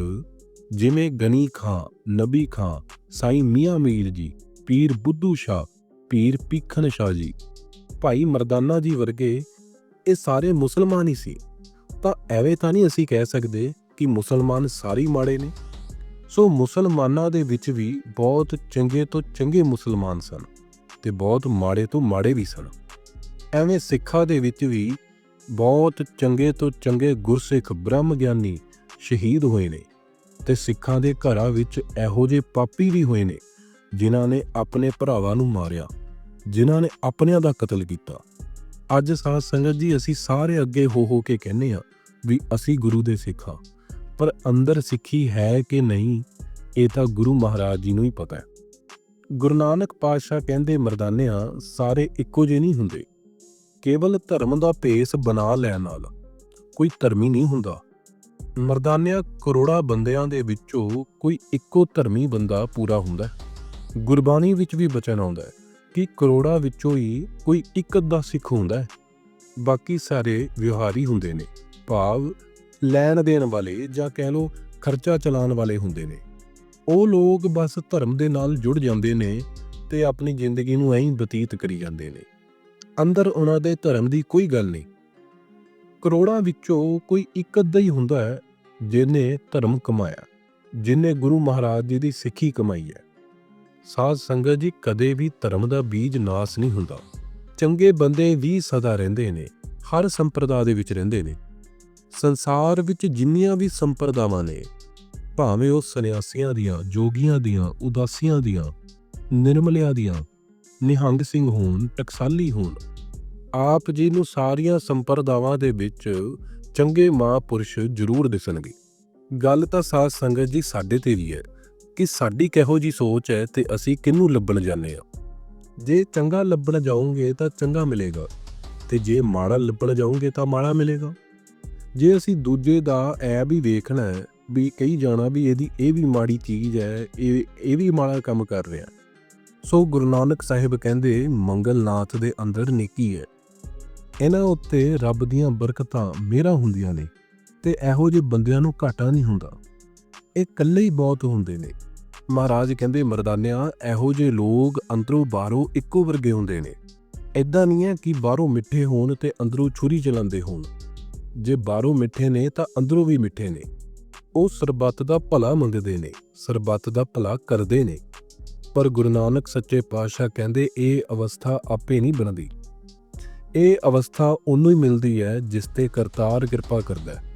ਜਿਵੇਂ ਗਨੀ ਖਾਂ, ਨਬੀ ਖਾਂ, ਸਾਈਂ ਮੀਆਂ ਮੀਰ ਜੀ, ਪੀਰ ਬੁੱਧੂ ਸ਼ਾਹ, ਪੀਰ ਪੀਖਣ ਸ਼ਾਹ ਜੀ, ਭਾਈ ਮਰਦਾਨਾ ਜੀ ਵਰਗੇ ਇਹ ਸਾਰੇ ਮੁਸਲਮਾਨ ਹੀ ਸੀ। ਤਾਂ ਐਵੇਂ ਤਾਂ ਨਹੀਂ ਅਸੀਂ ਕਹਿ ਸਕਦੇ ਕਿ ਮੁਸਲਮਾਨ ਸਾਰੇ ਹੀ ਮਾੜੇ ਨੇ। ਸੋ ਮੁਸਲਮਾਨਾਂ ਦੇ ਵਿੱਚ ਵੀ ਬਹੁਤ ਚੰਗੇ ਤੋਂ ਚੰਗੇ ਮੁਸਲਮਾਨ ਸਨ ਤੇ ਬਹੁਤ ਮਾੜੇ ਤੋਂ ਮਾੜੇ ਵੀ ਸਨ। ਐਵੇਂ ਸਿੱਖਾਂ ਦੇ ਵਿੱਚ ਵੀ ਬਹੁਤ ਚੰਗੇ ਤੋਂ ਚੰਗੇ ਗੁਰਸਿੱਖ ਬ੍ਰਹਮ ਗਿਆਨੀ ਸ਼ਹੀਦ ਹੋਏ ਨੇ ਤੇ ਸਿੱਖਾਂ ਦੇ ਘਰਾਂ ਵਿੱਚ ਇਹੋ ਜਿਹੇ ਪਾਪੀ ਵੀ ਹੋਏ ਨੇ ਜਿਨ੍ਹਾਂ ਨੇ ਆਪਣੇ ਭਰਾਵਾਂ ਨੂੰ ਮਾਰਿਆ, ਜਿਨ੍ਹਾਂ ਨੇ ਆਪਣਿਆਂ ਦਾ ਕਤਲ ਕੀਤਾ। ਅੱਜ ਸਾਧ ਸੰਗਤ ਜੀ ਅਸੀਂ ਸਾਰੇ ਅੱਗੇ ਹੋ ਹੋ ਕੇ ਕਹਿੰਦੇ ਆ ਵੀ ਅਸੀਂ ਗੁਰੂ ਦੇ ਸਿੱਖ ਹਾਂ। ਪਰ ਅੰਦਰ ਸਿੱਖੀ ਹੈ ਕਿ ਨਹੀਂ, ਇਹ ਤਾਂ ਗੁਰੂ ਮਹਾਰਾਜ ਜੀ ਨੂੰ ਹੀ ਪਤਾ ਹੈ। ਗੁਰੂ ਨਾਨਕ ਪਾਤਸ਼ਾਹ ਕਹਿੰਦੇ ਮਰਦਾਨਿਆਂ, ਸਾਰੇ ਇੱਕੋ ਜਿਹੇ ਨਹੀਂ ਹੁੰਦੇ। ਕੇਵਲ ਧਰਮ ਦਾ ਭੇਸ ਬਣਾ ਲੈਣ ਨਾਲ ਕੋਈ ਧਰਮੀ ਨਹੀਂ ਹੁੰਦਾ। ਮਰਦਾਨਿਆਂ, ਕਰੋੜਾ ਬੰਦਿਆਂ ਦੇ ਵਿੱਚੋਂ ਕੋਈ ਇੱਕੋ ਧਰਮੀ ਬੰਦਾ ਪੂਰਾ ਹੁੰਦਾ ਗੁਰਬਾਣੀ ਵਿੱਚ ਵੀ ਬਚਨ ਆਉਂਦਾ ਹੈ। ਕਿ ਕਰੋੜਾਂ ਵਿੱਚੋਂ ਹੀ ਕੋਈ ਇੱਕ ਅੱਧਾ ਸਿੱਖ ਹੁੰਦਾ ਹੈ। ਬਾਕੀ ਸਾਰੇ ਵਿਵਹਾਰੀ ਹੁੰਦੇ ਨੇ। ਭਾਵ ਲੈਣ ਦੇਣ ਵਾਲੇ ਜਾਂ ਕਹਿ ਲਓ ਖਰਚਾ ਚਲਾਉਣ ਵਾਲੇ ਹੁੰਦੇ ਨੇ। ਉਹ ਲੋਕ ਬਸ ਧਰਮ ਦੇ ਨਾਲ ਜੁੜ ਜਾਂਦੇ ਨੇ ਤੇ ਆਪਣੀ ਜ਼ਿੰਦਗੀ ਨੂੰ ਐਂ ਬਤੀਤ ਕਰੀ ਜਾਂਦੇ ਨੇ। ਅੰਦਰ ਉਹਨਾਂ ਦੇ ਧਰਮ ਦੀ ਕੋਈ ਗੱਲ ਨਹੀਂ। ਕਰੋੜਾਂ ਵਿੱਚੋਂ ਕੋਈ ਇੱਕ ਅੱਧਾ ਹੀ ਹੁੰਦਾ ਹੈ, ਜਿਹਨੇ ਧਰਮ ਕਮਾਇਆ, ਜਿਹਨੇ ਗੁਰੂ ਮਹਾਰਾਜ ਜੀ ਦੀ ਸਿੱਖੀ ਕਮਾਈ ਹੈ। ਸਾਧ ਸੰਗਤ ਜੀ, ਕਦੇ ਵੀ ਧਰਮ ਦਾ ਬੀਜ ਨਾਸ ਨਹੀਂ ਹੁੰਦਾ। ਚੰਗੇ ਬੰਦੇ ਵੀ ਸਦਾ ਰਹਿੰਦੇ ਨੇ, ਹਰ ਸੰਪਰਦਾ ਦੇ ਵਿੱਚ ਰਹਿੰਦੇ ਨੇ। ਸੰਸਾਰ ਵਿੱਚ ਜਿੰਨੀਆਂ ਵੀ ਸੰਪਰਦਾਵਾਂ ਨੇ, ਭਾਵੇਂ ਉਹ ਸੰਨਿਆਸੀਆਂ ਦੀਆਂ, ਜੋਗੀਆਂ ਦੀਆਂ, ਉਦਾਸੀਆਂ ਦੀਆਂ, ਨਿਰਮਲਿਆਂ ਦੀਆਂ, ਨਿਹੰਗ ਸਿੰਘ ਹੋਣ, ਟਕਸਾਲੀ ਹੋਣ, ਆਪ ਜੀ ਨੂੰ ਸਾਰੀਆਂ ਸੰਪਰਦਾਵਾਂ ਦੇ ਵਿੱਚ ਚੰਗੇ ਮਹਾਂਪੁਰਸ਼ ਜ਼ਰੂਰ ਦਿਸਣਗੇ। ਗੱਲ ਤਾਂ ਸਾਧ ਸੰਗਤ ਜੀ ਸਾਡੇ ਤੇ ਵੀ ਹੈ। ਕਿ ਸਾਡੀ ਕਿਹੋ ਜੀ ਸੋਚ ਹੈ ਤੇ ਅਸੀਂ ਕਿਹਨੂੰ ਲੱਭਣ ਜਾਂਦੇ ਆ ਜੇ ਚੰਗਾ ਲੱਭਣ ਜਾਓਗੇ ਤਾਂ ਚੰਗਾ ਮਿਲੇਗਾ ਤੇ ਜੇ ਮਾੜਾ ਲੱਭਣ ਜਾਓਗੇ ਤਾਂ ਮਾੜਾ ਮਿਲੇਗਾ। ਜੇ ਅਸੀਂ ਦੂਜੇ ਦਾ ਐਬ ਹੀ ਵੇਖਣਾ ਹੈ ਵੀ ਕਹੀ ਜਾਣਾ ਵੀ ਇਹਦੀ ਇਹ ਵੀ ਮਾੜੀ ਚੀਜ਼ ਹੈ, ਇਹ ਇਹ ਵੀ ਮਾੜਾ ਕੰਮ ਕਰ ਰਿਹਾ ਸੋ ਗੁਰੂ ਨਾਨਕ ਸਾਹਿਬ ਕਹਿੰਦੇ, ਮੰਗਲਨਾਥ ਦੇ ਅੰਦਰ ਨੇਕੀ ਹੈ। ਇਹਨਾਂ ਉੱਤੇ ਰੱਬ ਦੀਆਂ ਬਰਕਤਾਂ ਮਿਹਰਾਂ ਹੁੰਦੀਆਂ ਨੇ ਤੇ ਇਹੋ ਜਿਹੇ ਬੰਦਿਆਂ ਨੂੰ ਘਾਟਾ ਨਹੀਂ ਹੁੰਦਾ। ਇਹ ਇਕੱਲੇ ਹੀ ਬਹੁਤ ਹੁੰਦੇ ਨੇ। ਮਹਾਰਾਜ ਕਹਿੰਦੇ, ਮਰਦਾਨਿਆਂ, ਇਹੋ ਜਿਹੇ ਲੋਕ ਅੰਦਰੋਂ ਬਾਹਰੋਂ ਇੱਕੋ ਵਰਗੇ ਹੁੰਦੇ ਨੇ। ਐਦਾਂ ਨਹੀਂ ਹੈ ਕਿ ਬਾਹਰੋਂ ਮਿੱਠੇ ਹੋਣ ਤੇ ਅੰਦਰੋਂ ਛੁਰੀ ਚਲਾਉਂਦੇ ਹੋਣ। ਜੇ ਬਾਹਰੋਂ ਮਿੱਠੇ ਨੇ ਤਾਂ ਅੰਦਰੋਂ ਵੀ ਮਿੱਠੇ ਨੇ। ਉਹ ਸਰਬੱਤ ਦਾ ਭਲਾ ਮੰਗਦੇ ਨੇ, ਸਰਬੱਤ ਦਾ ਭਲਾ ਕਰਦੇ ਨੇ। ਪਰ ਗੁਰੂ ਨਾਨਕ ਸੱਚੇ ਪਾਤਸ਼ਾਹ ਕਹਿੰਦੇ, ਇਹ ਅਵਸਥਾ ਆਪੇ ਨਹੀਂ ਬਣਦੀ। ਇਹ ਅਵਸਥਾ ਉਹਨੂੰ ਹੀ ਮਿਲਦੀ ਹੈ, ਜਿਸ ਤੇ ਕਰਤਾਰ ਕਿਰਪਾ ਕਰਦਾ ਹੈ।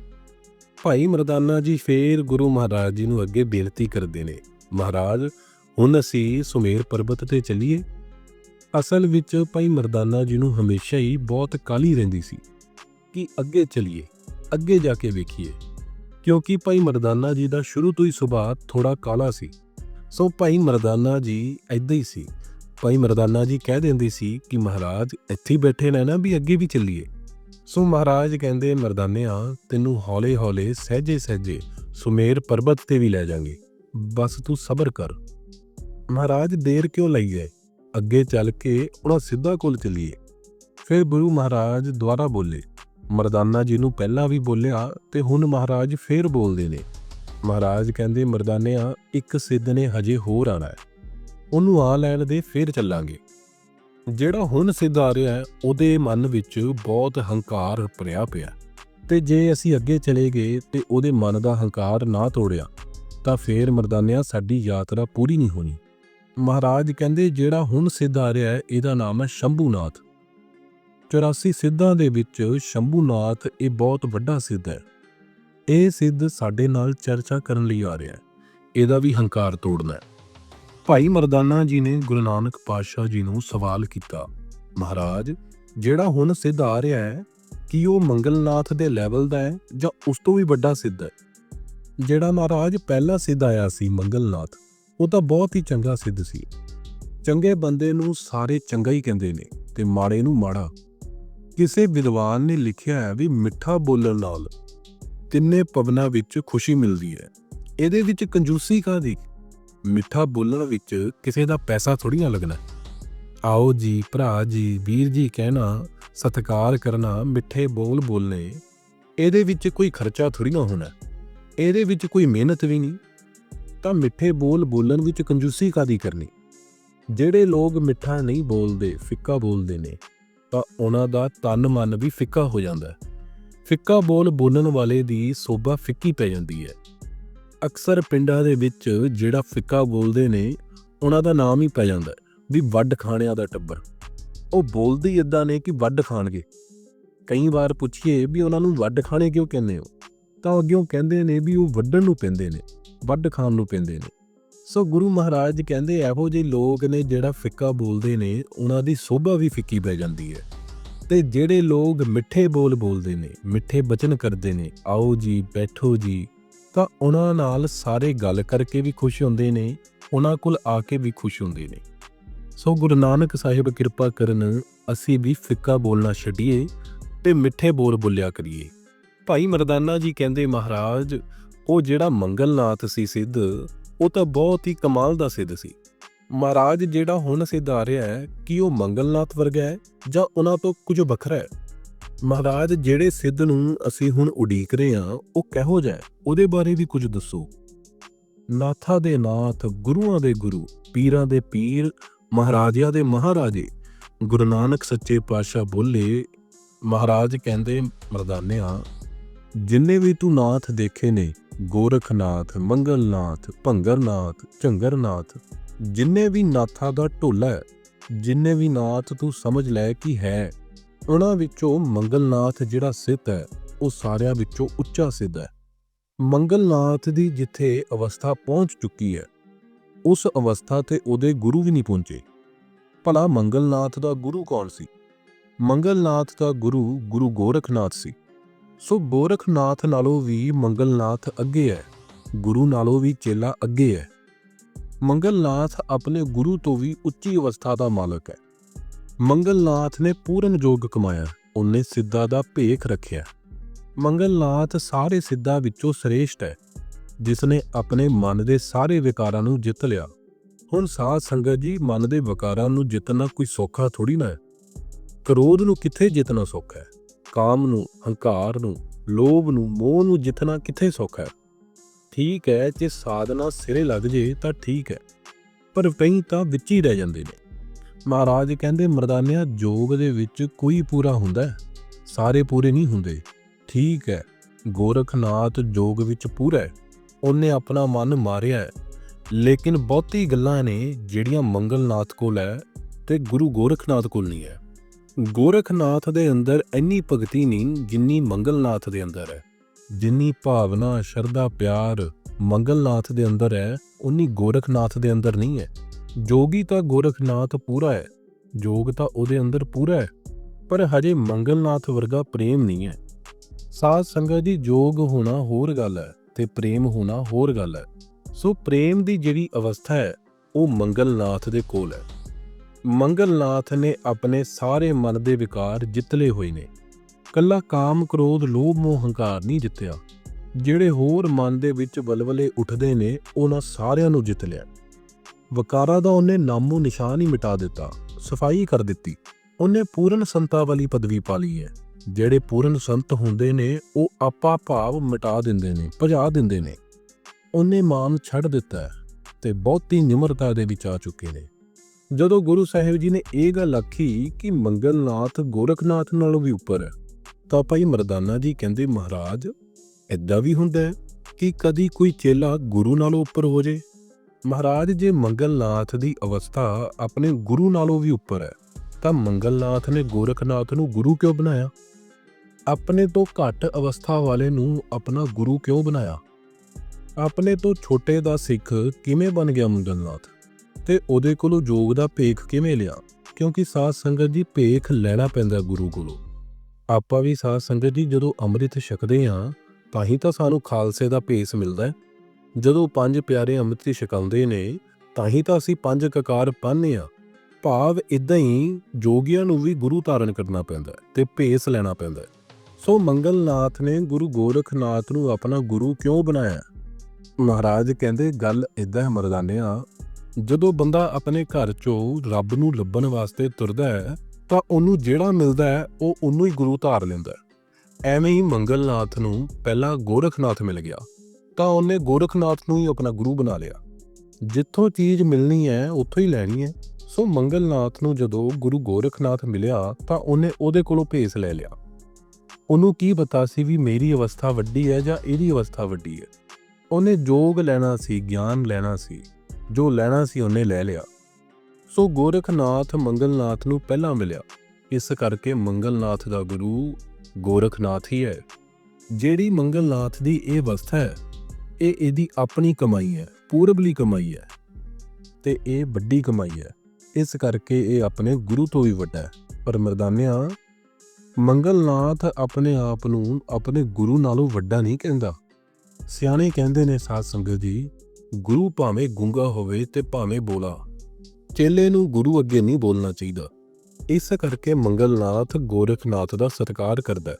ਭਾਈ ਮਰਦਾਨਾ ਜੀ ਫੇਰ ਗੁਰੂ ਮਹਾਰਾਜ ਜੀ ਨੂੰ ਅੱਗੇ ਬੇਨਤੀ ਕਰਦੇ ਨੇ। ਮਹਾਰਾਜ, ਹੁਣ ਅਸੀਂ ਸੁਮੇਰ ਪਰਬਤ ਤੇ ਚੱਲੀਏ। ਅਸਲ ਵਿੱਚ ਭਾਈ ਮਰਦਾਨਾ ਜੀ ਨੂੰ ਹਮੇਸ਼ਾ ਹੀ ਬਹੁਤ ਕਾਲੀ ਰਹਿੰਦੀ ਸੀ ਕਿ ਅੱਗੇ ਚੱਲੀਏ, ਅੱਗੇ ਜਾ ਕੇ ਵੇਖੀਏ। ਕਿਉਂਕਿ ਭਾਈ ਮਰਦਾਨਾ ਜੀ ਦਾ ਸ਼ੁਰੂ ਤੋਂ ਹੀ ਸੁਭਾਅ ਥੋੜਾ ਕਾਲਾ ਸੀ। ਸੋ ਭਾਈ ਮਰਦਾਨਾ ਜੀ ਐਦਾਂ ਹੀ ਸੀ। ਭਾਈ ਮਰਦਾਨਾ ਜੀ ਕਹਿ ਦਿੰਦੇ ਸੀ ਕਿ ਮਹਾਰਾਜ, ਇੱਥੇ ਬੈਠੇ ਰਹਿਣਾ ਵੀ ਅੱਗੇ ਵੀ ਚੱਲੀਏ। ਸੋ ਮਹਾਰਾਜ ਕਹਿੰਦੇ ਮਰਦਾਨਿਆਂ ਤੈਨੂੰ ਹੌਲੇ-ਹੌਲੇ ਸਹਿਜੇ ਸਹਿਜੇ ਸੁਮੇਰ ਪਰਬਤ ਤੇ ਵੀ ਲੈ ਜਾਾਂਗੇ। ਬਸ ਤੂੰ ਸਬਰ ਕਰ। ਮਹਾਰਾਜ ਦੇਰ ਕਿਉਂ ਲਈ ਗਏ? ਅੱਗੇ ਚੱਲ ਕੇ ਉਹਨਾਂ ਸਿੱਧਾ ਕੋਲ ਚਲੀਏ। ਫਿਰ ਗੁਰੂ ਮਹਾਰਾਜ ਦੁਆਰਾ ਬੋਲੇ। ਮਰਦਾਨਾ ਜੀ ਨੂੰ ਪਹਿਲਾਂ ਵੀ ਬੋਲਿਆ ਤੇ ਹੁਣ ਮਹਾਰਾਜ ਫੇਰ ਬੋਲਦੇ ਨੇ। ਮਹਾਰਾਜ ਕਹਿੰਦੇ, ਮਰਦਾਨਿਆਂ, ਇੱਕ ਸਿੱਧ ਨੇ ਹਜੇ ਹੋਰ ਆਣਾ ਹੈ। ਉਹਨੂੰ ਆ ਲੈਣ ਦੇ ਫੇਰ ਚੱਲਾਂਗੇ। ਜਿਹੜਾ ਹੁਣ ਸਿੱਧ ਆ ਰਿਹਾ ਹੈ, ਉਹਦੇ ਮਨ ਵਿੱਚ ਬਹੁਤ ਹੰਕਾਰ ਭਰਿਆ ਪਿਆ। ਤੇ ਜੇ ਅਸੀਂ ਅੱਗੇ ਚਲੇ ਗਏ ਤੇ ਉਹਦੇ ਮਨ ਦਾ ਹੰਕਾਰ ਨਾ ਤੋੜਿਆ, ਤਾਂ ਫੇਰ ਮਰਦਾਨਿਆਂ, ਸਾਡੀ ਯਾਤਰਾ ਪੂਰੀ ਨਹੀਂ ਹੋਣੀ। ਮਹਾਰਾਜ ਕਹਿੰਦੇ, ਜਿਹੜਾ ਹੁਣ ਸਿੱਧ ਆ ਰਿਹਾ ਹੈ, ਇਹਦਾ ਨਾਮ ਹੈ ਸ਼ੰਭੂਨਾਥ। 84 ਸਿੱਧਾਂ ਦੇ ਵਿੱਚ ਸ਼ੰਭੂਨਾਥ ਇਹ ਬਹੁਤ ਵੱਡਾ ਸਿੱਧ ਹੈ। ਇਹ ਸਿੱਧ ਸਾਡੇ ਨਾਲ ਚਰਚਾ ਕਰਨ ਲਈ ਆ ਰਿਹਾ ਹੈ। ਇਹਦਾ ਵੀ ਹੰਕਾਰ ਤੋੜਨਾ ਹੈ। ਭਾਈ ਮਰਦਾਨਾ ਜੀ ਨੇ ਗੁਰੂ ਨਾਨਕ ਪਾਤਸ਼ਾਹ ਜੀ ਨੂੰ ਸਵਾਲ ਕੀਤਾ, ਮਹਾਰਾਜ, ਜਿਹੜਾ ਹੁਣ ਸਿੱਧ ਆ ਰਿਹਾ ਹੈ, ਕੀ ਉਹ ਮੰਗਲਨਾਥ ਦੇ ਲੈਵਲ ਦਾ ਹੈ ਜਾਂ ਉਸ ਤੋਂ ਵੀ ਵੱਡਾ ਸਿੱਧ ਹੈ? ਜਿਹੜਾ ਮਹਾਰਾਜ ਪਹਿਲਾ ਸਿੱਧ ਆਇਆ ਸੀ ਮੰਗਲਨਾਥ, ਉਹ ਤਾਂ ਬਹੁਤ ਹੀ ਚੰਗਾ ਸਿੱਧ ਸੀ। ਚੰਗੇ ਬੰਦੇ ਨੂੰ ਸਾਰੇ ਚੰਗਾ ਹੀ ਕਹਿੰਦੇ ਨੇ ਤੇ ਮਾੜੇ ਨੂੰ ਮਾੜਾ। ਕਿਸੇ ਵਿਦਵਾਨ ਨੇ ਲਿਖਿਆ ਹੈ ਵੀ ਮਿੱਠਾ ਬੋਲਣ ਨਾਲ ਤਿੰਨੇ ਪਵਨਾਂ ਵਿੱਚ ਖੁਸ਼ੀ ਮਿਲਦੀ ਹੈ। ਇਹਦੇ ਵਿੱਚ ਕੰਜੂਸੀ ਕਾਦੀ ਮਿੱਠਾ ਬੋਲਣ ਵਿੱਚ ਕਿਸੇ ਦਾ ਪੈਸਾ ਥੋੜੀ ਨਾ ਲੱਗਣਾ। ਆਓ ਜੀ, ਭਰਾ ਜੀ, ਵੀਰ ਜੀ ਕਹਿਣਾ, ਸਤਿਕਾਰ ਕਰਨਾ, ਮਿੱਠੇ ਬੋਲ ਬੋਲਨੇ ਇਹਦੇ ਵਿੱਚ ਕੋਈ ਖਰਚਾ ਥੋੜੀ ਨਾ ਹੋਣਾ। ਇਹਦੇ ਵਿੱਚ ਕੋਈ ਮਿਹਨਤ ਵੀ ਨਹੀਂ। ਤਾਂ ਮਿੱਠੇ ਬੋਲ ਬੋਲਣ ਵਿੱਚ ਕੰਜੂਸੀ ਕਾਦੀ ਕਰਨੀ? ਜਿਹੜੇ ਲੋਕ ਮਿੱਠਾ ਨਹੀਂ ਬੋਲਦੇ, ਫਿੱਕਾ ਬੋਲਦੇ ਨੇ, ਤਾਂ ਉਹਨਾਂ ਦਾ ਤਨ ਮਨ ਵੀ ਫਿੱਕਾ ਹੋ ਜਾਂਦਾ। ਹੈ ਫਿੱਕਾ ਬੋਲ ਬੋਲਣ ਵਾਲੇ ਦੀ ਸੋਭਾ ਫਿੱਕੀ ਪੈ ਜਾਂਦੀ ਹੈ। ਅਕਸਰ ਪਿੰਡਾਂ ਦੇ ਵਿੱਚ ਜਿਹੜਾ ਫਿੱਕਾ ਬੋਲਦੇ ਨੇ, ਉਹਨਾਂ ਦਾ ਨਾਮ ਹੀ ਪੈ ਜਾਂਦਾ ਵੀ ਵੱਡ ਖਾਣਿਆਂ ਦਾ ਟੱਬਰ। ਉਹ ਬੋਲਦੇ ਹੀ ਇਦਾਂ ਨੇ ਕਿ ਵੱਡ ਖਾਣਗੇ। ਕਈ ਵਾਰ ਪੁੱਛੀਏ ਵੀ ਉਹਨਾਂ ਨੂੰ ਵੱਡ ਖਾਣੇ ਕਿਉਂ ਕਹਿੰਦੇ ਹੋ? ਤਾਂ ਅੱਗਿਓਂ ਕਹਿੰਦੇ ਨੇ ਵੀ ਉਹ ਵੱਢਣ ਨੂੰ ਪੈਂਦੇ ਨੇ, ਵੱਡ ਖਾਣ ਨੂੰ ਪੈਂਦੇ ਨੇ। ਸੋ ਗੁਰੂ ਮਹਾਰਾਜ ਕਹਿੰਦੇ ਇਹੋ ਜਿਹੇ ਲੋਕ ਨੇ ਜਿਹੜਾ ਫਿੱਕਾ ਬੋਲਦੇ ਨੇ, ਉਹਨਾਂ ਦੀ ਸੋਭਾ ਵੀ ਫਿੱਕੀ ਪੈ ਜਾਂਦੀ ਹੈ। ਤੇ ਜਿਹੜੇ ਲੋਕ ਮਿੱਠੇ ਬੋਲ ਬੋਲਦੇ ਨੇ, ਮਿੱਠੇ ਬਚਨ ਕਰਦੇ ਨੇ, ਆਓ ਜੀ, ਬੈਠੋ ਜੀ ਤਾਂ ਉਹਨਾਂ ਨਾਲ ਸਾਰੇ ਗੱਲ ਕਰਕੇ ਵੀ ਖੁਸ਼ ਹੁੰਦੇ ਨੇ, ਉਹਨਾਂ ਕੋਲ ਆ ਕੇ ਵੀ ਖੁਸ਼ ਹੁੰਦੇ ਨੇ। ਸੋ ਗੁਰੂ ਨਾਨਕ ਸਾਹਿਬ ਕਿਰਪਾ ਕਰਨ ਅਸੀਂ ਵੀ ਫਿੱਕਾ ਬੋਲਣਾ ਛੱਡੀਏ ਤੇ ਮਿੱਠੇ ਬੋਲ ਬੋਲਿਆ ਕਰੀਏ। ਭਾਈ ਮਰਦਾਨਾ ਜੀ ਕਹਿੰਦੇ ਮਹਾਰਾਜ, ਉਹ ਜਿਹੜਾ ਮੰਗਲਨਾਥ ਸੀ ਸਿੱਧ, ਉਹ ਤਾਂ ਬਹੁਤ ਹੀ ਕਮਾਲ ਦਾ ਸਿੱਧ ਸੀ। ਮਹਾਰਾਜ ਜਿਹੜਾ ਹੁਣ ਸਿੱਧ ਆ ਰਿਹਾ ਹੈ, ਕਿ ਉਹ ਮੰਗਲਨਾਥ ਵਰਗਾ ਹੈ ਜਾਂ ਉਹਨਾਂ ਤੋਂ ਕੁਝ ਵੱਖਰਾ ਹੈ? ਮਹਾਰਾਜ, ਜਿਹੜੇ ਸਿੱਧ ਨੂੰ ਅਸੀਂ ਹੁਣ ਉਡੀਕ ਰਹੇ ਹਾਂ, ਉਹ ਕਿਹੋ ਜਿਹਾ ਹੈ? ਉਹਦੇ ਬਾਰੇ ਵੀ ਕੁਝ ਦੱਸੋ। ਨਾਥਾਂ ਦੇ ਨਾਥ, ਗੁਰੂਆਂ ਦੇ ਗੁਰੂ, ਪੀਰਾਂ ਦੇ ਪੀਰ, ਮਹਾਰਾਜਿਆਂ ਦੇ ਮਹਾਰਾਜੇ। ਗੁਰੂ ਨਾਨਕ ਸੱਚੇ ਪਾਤਸ਼ਾਹ ਬੋਲੇ, ਮਹਾਰਾਜ ਕਹਿੰਦੇ, ਮਰਦਾਨਿਆਂ, ਜਿੰਨੇ ਵੀ ਤੂੰ ਨਾਥ ਦੇਖੇ ਨੇ, ਗੋਰਖਨਾਥ, ਮੰਗਲਨਾਥ, ਭੰਗਰਨਾਥ, ਝੰਗਰਨਾਥ, ਜਿੰਨੇ ਵੀ ਨਾਥਾਂ ਦਾ ਢੋਲਾ ਹੈ, ਜਿੰਨੇ ਵੀ ਨਾਥ ਤੂੰ ਸਮਝ ਲੈ ਕਿ ਹੈ ਉਹਨਾਂ ਵਿੱਚੋਂ ਮੰਗਲਨਾਥ ਜਿਹੜਾ ਸਿੱਧ ਹੈ, ਉਹ ਸਾਰਿਆਂ ਵਿੱਚੋਂ ਉੱਚਾ ਸਿੱਧ ਹੈ। ਮੰਗਲਨਾਥ ਦੀ ਜਿੱਥੇ ਅਵਸਥਾ ਪਹੁੰਚ ਚੁੱਕੀ ਹੈ, ਉਸ ਅਵਸਥਾ ਤੇ ਉਹਦੇ ਗੁਰੂ ਵੀ ਨਹੀਂ ਪਹੁੰਚੇ। ਭਲਾ ਮੰਗਲਨਾਥ ਦਾ ਗੁਰੂ ਕੌਣ ਸੀ? ਮੰਗਲਨਾਥ ਦਾ ਗੁਰੂ ਗੁਰੂ ਗੋਰਖਨਾਥ ਸੀ। ਸੋ ਗੋਰਖਨਾਥ ਨਾਲੋਂ ਵੀ ਮੰਗਲਨਾਥ ਅੱਗੇ ਹੈ, ਗੁਰੂ ਨਾਲੋਂ ਵੀ ਚੇਲਾ ਅੱਗੇ ਹੈ। ਮੰਗਲਨਾਥ ਆਪਣੇ ਗੁਰੂ ਤੋਂ ਵੀ ਉੱਚੀ ਅਵਸਥਾ ਦਾ ਮਾਲਕ ਹੈ। ਮੰਗਲਨਾਥ ਨੇ ਪੂਰਨ ਜੋਗ ਕਮਾਇਆ, ਉਹਨੇ ਸਿੱਧਾ ਦਾ ਭੇਖ ਰੱਖਿਆ। ਮੰਗਲਨਾਥ ਸਾਰੇ ਸਿੱਧਾ ਵਿੱਚੋਂ ਸ੍ਰੇਸ਼ਟ ਹੈ, ਜਿਸ ਨੇ ਆਪਣੇ ਮਨ ਦੇ ਸਾਰੇ ਵਿਕਾਰਾਂ ਨੂੰ ਜਿੱਤ ਲਿਆ। ਹੁਣ ਸਾਧ ਸੰਗਤ ਜੀ, ਮਨ ਦੇ ਵਿਕਾਰਾਂ ਨੂੰ ਜਿੱਤਣਾ ਕੋਈ ਸੌਖਾ ਥੋੜੀ ਨਾ ਹੈ। ਕ੍ਰੋਧ ਨੂੰ ਕਿੱਥੇ ਜਿੱਤਣਾ ਸੌਖਾ ਹੈ? ਕਾਮ ਨੂੰ, ਹੰਕਾਰ ਨੂੰ, ਲੋਭ ਨੂੰ, ਮੋਹ ਨੂੰ ਜਿੱਤਣਾ ਕਿੱਥੇ ਸੌਖਾ ਹੈ? ਠੀਕ ਹੈ, ਜੇ ਸਾਧਨਾ ਸਿਰੇ ਲੱਗ ਜੇ ਤਾਂ ਠੀਕ ਹੈ, ਪਰ ਕਈ ਤਾਂ ਵਿੱਚ ਹੀ ਰਹਿ ਜਾਂਦੇ ਨੇ। ਮਹਾਰਾਜ ਕਹਿੰਦੇ, ਮਰਦਾਨਿਆ, ਜੋਗ ਦੇ ਵਿੱਚ ਕੋਈ ਪੂਰਾ ਹੁੰਦਾ ਸਾਰੇ ਪੂਰੇ ਨਹੀਂ ਹੁੰਦੇ। ਠੀਕ ਹੈ, ਗੋਰਖਨਾਥ ਜੋਗ ਵਿੱਚ ਪੂਰਾ ਹੈ। ਉਹਨੇ ਆਪਣਾ ਮਨ ਮਾਰਿਆ ਹੈ। ਲੇਕਿਨ ਬਹੁਤੀ ਗੱਲਾਂ ਨੇ ਜਿਹੜੀਆਂ ਮੰਗਲਨਾਥ ਕੋਲ ਹੈ ਤੇ ਗੁਰੂ ਗੋਰਖਨਾਥ ਕੋਲ ਨਹੀਂ ਹੈ। ਗੋਰਖਨਾਥ ਦੇ ਅੰਦਰ ਇੰਨੀ ਭਗਤੀ ਨਹੀਂ ਜਿੰਨੀ ਮੰਗਲਨਾਥ ਦੇ ਅੰਦਰ ਹੈ। ਜਿੰਨੀ ਭਾਵਨਾ, ਸ਼ਰਧਾ, ਪਿਆਰ ਮੰਗਲਨਾਥ ਦੇ ਅੰਦਰ ਹੈ, ਉਨੀ ਗੋਰਖਨਾਥ ਦੇ ਅੰਦਰ ਨਹੀਂ ਹੈ। ਜੋਗੀ ਤਾਂ ਗੋਰਖਨਾਥ ਪੂਰਾ ਹੈ, ਜੋਗ ਤਾਂ ਉਹਦੇ ਅੰਦਰ ਪੂਰਾ ਹੈ, ਪਰ ਹਜੇ ਮੰਗਲਨਾਥ ਵਰਗਾ ਪ੍ਰੇਮ ਨਹੀਂ ਹੈ। ਸਾਧ ਸੰਗਤ ਦੀ ਜੋਗ ਹੋਣਾ ਹੋਰ ਗੱਲ ਹੈ ਤੇ ਪ੍ਰੇਮ ਹੋਣਾ ਹੋਰ ਗੱਲ ਹੈ। ਸੋ ਪ੍ਰੇਮ ਦੀ ਜਿਹੜੀ ਅਵਸਥਾ ਹੈ, ਉਹ ਮੰਗਲਨਾਥ ਦੇ ਕੋਲ ਹੈ। ਮੰਗਲਨਾਥ ਨੇ ਆਪਣੇ ਸਾਰੇ ਮਨ ਦੇ ਵਿਕਾਰ ਜਿੱਤਲੇ ਹੋਏ ਨੇ। ਕੱਲਾ ਕਾਮ ਕ੍ਰੋਧ, ਲੋਭ, ਮੋਹ, ਹੰਕਾਰ ਨਹੀਂ ਜਿੱਤਿਆ। ਜਿਹੜੇ ਹੋਰ ਮਨ ਦੇ ਵਿੱਚ ਬਲਬਲੇ ਉੱਠਦੇ ਨੇ, ਉਹਨਾਂ ਸਾਰਿਆਂ ਨੂੰ ਜਿੱਤ ਲਿਆ। ਵਕਾਰਾ ਦਾ ਉਹਨੇ ਨਾਮੋ ਨਿਸ਼ਾਨ ਹੀ ਮਿਟਾ ਦਿੱਤਾ, ਸਫ਼ਾਈ ਕਰ ਦਿੱਤੀ। ਉਹਨੇ ਪੂਰਨ ਸੰਤਾ ਵਾਲੀ ਪਦਵੀ ਪਾ ਲਈ ਹੈ। ਜਿਹੜੇ ਪੂਰਨ ਸੰਤ ਹੁੰਦੇ ਨੇ, ਉਹ ਆਪਾ ਭਾਵ ਮਿਟਾ ਦਿੰਦੇ ਨੇ, ਭਜਾ ਦਿੰਦੇ ਨੇ। ਉਹਨੇ ਮਾਨ ਛੱਡ ਦਿੱਤਾ ਹੈ ਤੇ ਬਹੁਤੀ ਨਿਮਰਤਾ ਦੇ ਵਿੱਚ ਆ ਚੁੱਕੇ ਨੇ। ਜਦੋਂ ਗੁਰੂ ਸਾਹਿਬ ਜੀ ਨੇ ਇਹ ਗੱਲ ਆਖੀ ਕਿ ਮੰਗਲਨਾਥ ਗੋਰਖਨਾਥ ਨਾਲੋਂ ਵੀ ਉੱਪਰ ਹੈ, ਤਾਂ ਭਾਈ ਮਰਦਾਨਾ ਜੀ ਕਹਿੰਦੇ, ਮਹਾਰਾਜ ਐਦਾਂ ਵੀ ਹੁੰਦਾ ਹੈ ਕਿ ਕਦੀ ਕੋਈ ਚੇਲਾ ਗੁਰੂ ਨਾਲੋਂ ਉੱਪਰ ਹੋ ਜੇ? ਮਹਾਰਾਜ, ਜੇ ਮੰਗਲਨਾਥ ਦੀ ਅਵਸਥਾ ਆਪਣੇ ਗੁਰੂ ਨਾਲੋਂ ਵੀ ਉੱਪਰ ਹੈ, ਤਾਂ ਮੰਗਲਨਾਥ ਨੇ ਗੋਰਖਨਾਥ ਨੂੰ ਗੁਰੂ ਕਿਉਂ ਬਣਾਇਆ? ਆਪਣੇ ਤੋਂ ਘੱਟ ਅਵਸਥਾ ਵਾਲੇ ਨੂੰ ਆਪਣਾ ਗੁਰੂ ਕਿਉਂ ਬਣਾਇਆ? ਆਪਣੇ ਤੋਂ ਛੋਟੇ ਦਾ ਸਿੱਖ ਕਿਵੇਂ ਬਣ ਗਿਆ ਮੰਗਲਨਾਥ? ਤੇ ਉਹਦੇ ਕੋਲੋਂ ਜੋਗ ਦਾ ਭੇਖ ਕਿਵੇਂ ਲਿਆ? ਕਿਉਂਕਿ ਸਾਧ ਸੰਗਤ ਜੀ ਭੇਖ ਲੈਣਾ ਪੈਂਦਾ ਗੁਰੂ ਕੋਲੋਂ। ਆਪਾਂ ਵੀ ਸਾਧ ਸੰਗਤ ਜੀ ਜਦੋਂ ਅੰਮ੍ਰਿਤ ਛਕਦੇ ਹਾਂ, ਤਾਂ ਹੀ ਤਾਂ ਸਾਨੂੰ ਖਾਲਸੇ ਦਾ ਭੇਸ ਮਿਲਦਾ ਹੈ। ਜਦੋਂ ਪੰਜ ਪਿਆਰੇ ਅੰਮ੍ਰਿਤ ਛਕਾਉਂਦੇ ਨੇ, ਤਾਂ ਹੀ ਤਾਂ ਅਸੀਂ ਪੰਜ ਕਕਾਰ ਪਾਉਂਦੇ ਹਾਂ। ਭਾਵ ਇਦਾਂ ਹੀ ਜੋਗੀਆਂ ਨੂੰ ਵੀ ਗੁਰੂ ਧਾਰਨ ਕਰਨਾ ਪੈਂਦਾ ਹੈ ਤੇ ਭੇਸ ਲੈਣਾ ਪੈਂਦਾ ਹੈ। ਸੋ ਮੰਗਲਨਾਥ ਨੇ ਗੁਰੂ ਗੋਰਖਨਾਥ ਨੂੰ ਆਪਣਾ ਗੁਰੂ ਕਿਉਂ ਬਣਾਇਆ? ਮਹਾਰਾਜ ਕਹਿੰਦੇ, ਗੱਲ ਇਦਾਂ ਹੈ ਮਰਦਾਨਿਆ, ਜਦੋਂ ਬੰਦਾ ਆਪਣੇ ਘਰ ਚੋਂ ਰੱਬ ਨੂੰ ਲੱਭਣ ਵਾਸਤੇ ਤੁਰਦਾ ਹੈ, ਤਾਂ ਉਹਨੂੰ ਜਿਹੜਾ ਮਿਲਦਾ ਹੈ, ਉਹ ਉਹਨੂੰ ਹੀ ਗੁਰੂ ਧਾਰ ਲੈਂਦਾ ਹੈ। ਐਵੇਂ ਹੀ ਮੰਗਲਨਾਥ ਨੂੰ ਪਹਿਲਾਂ ਗੋਰਖਨਾਥ ਮਿਲ ਗਿਆ। ਤਾਂ ਉਹਨੇ ਗੋਰਖਨਾਥ ਨੂੰ ਹੀ ਆਪਣਾ ਗੁਰੂ ਬਣਾ ਲਿਆ। ਜਿੱਥੋਂ ਚੀਜ਼ ਮਿਲਣੀ ਹੈ, ਉੱਥੋਂ ਹੀ ਲੈਣੀ ਹੈ। ਸੋ ਮੰਗਲਨਾਥ ਨੂੰ ਜਦੋਂ ਗੁਰੂ ਗੋਰਖਨਾਥ ਮਿਲਿਆ, ਤਾਂ ਉਹਨੇ ਉਹਦੇ ਕੋਲੋਂ ਭੇਸ ਲੈ ਲਿਆ। ਉਹਨੂੰ ਕੀ ਪਤਾ ਸੀ ਵੀ ਮੇਰੀ ਅਵਸਥਾ ਵੱਡੀ ਹੈ ਜਾਂ ਇਹਦੀ ਅਵਸਥਾ ਵੱਡੀ ਹੈ। ਉਹਨੇ ਜੋਗ ਲੈਣਾ ਸੀ, ਗਿਆਨ ਲੈਣਾ ਸੀ, ਜੋ ਲੈਣਾ ਸੀ ਉਹਨੇ ਲੈ ਲਿਆ। ਸੋ ਗੋਰਖਨਾਥ ਮੰਗਲਨਾਥ ਨੂੰ ਪਹਿਲਾਂ ਮਿਲਿਆ। ਇਸ ਕਰਕੇ ਮੰਗਲਨਾਥ ਦਾ ਗੁਰੂ ਗੋਰਖਨਾਥ ਹੀ ਹੈ। ਜਿਹੜੀ ਮੰਗਲਨਾਥ ਦੀ ਇਹ ਅਵਸਥਾ ਹੈ ਇਹ ਇਹਦੀ ਆਪਣੀ ਕਮਾਈ ਹੈ ਪੂਰਬਲੀ ਕਮਾਈ ਹੈ ਤੇ ਇਹ ਵੱਡੀ ਕਮਾਈ ਹੈ। ਇਸ ਕਰਕੇ ਇਹ ਆਪਣੇ ਗੁਰੂ ਤੋਂ ਵੀ ਵੱਡਾ ਹੈ। ਪਰ ਮਰਦਾਨਿਆ, ਮੰਗਲਨਾਥ ਆਪਣੇ ਆਪ ਨੂੰ ਆਪਣੇ ਗੁਰੂ ਨਾਲੋਂ ਵੱਡਾ ਨਹੀਂ ਕਹਿੰਦਾ। ਸਿਆਣੇ ਕਹਿੰਦੇ ਨੇ, ਸਾਧ ਸੰਗਤ ਜੀ, ਗੁਰੂ ਭਾਵੇਂ ਗੁੰਗਾ ਹੋਵੇ ਤੇ ਭਾਵੇਂ ਬੋਲਾ, ਚੇਲੇ ਨੂੰ ਗੁਰੂ ਅੱਗੇ ਨਹੀਂ ਬੋਲਣਾ ਚਾਹੀਦਾ। ਇਸ ਕਰਕੇ ਮੰਗਲਨਾਥ ਗੋਰਖਨਾਥ ਦਾ ਸਤਿਕਾਰ ਕਰਦਾ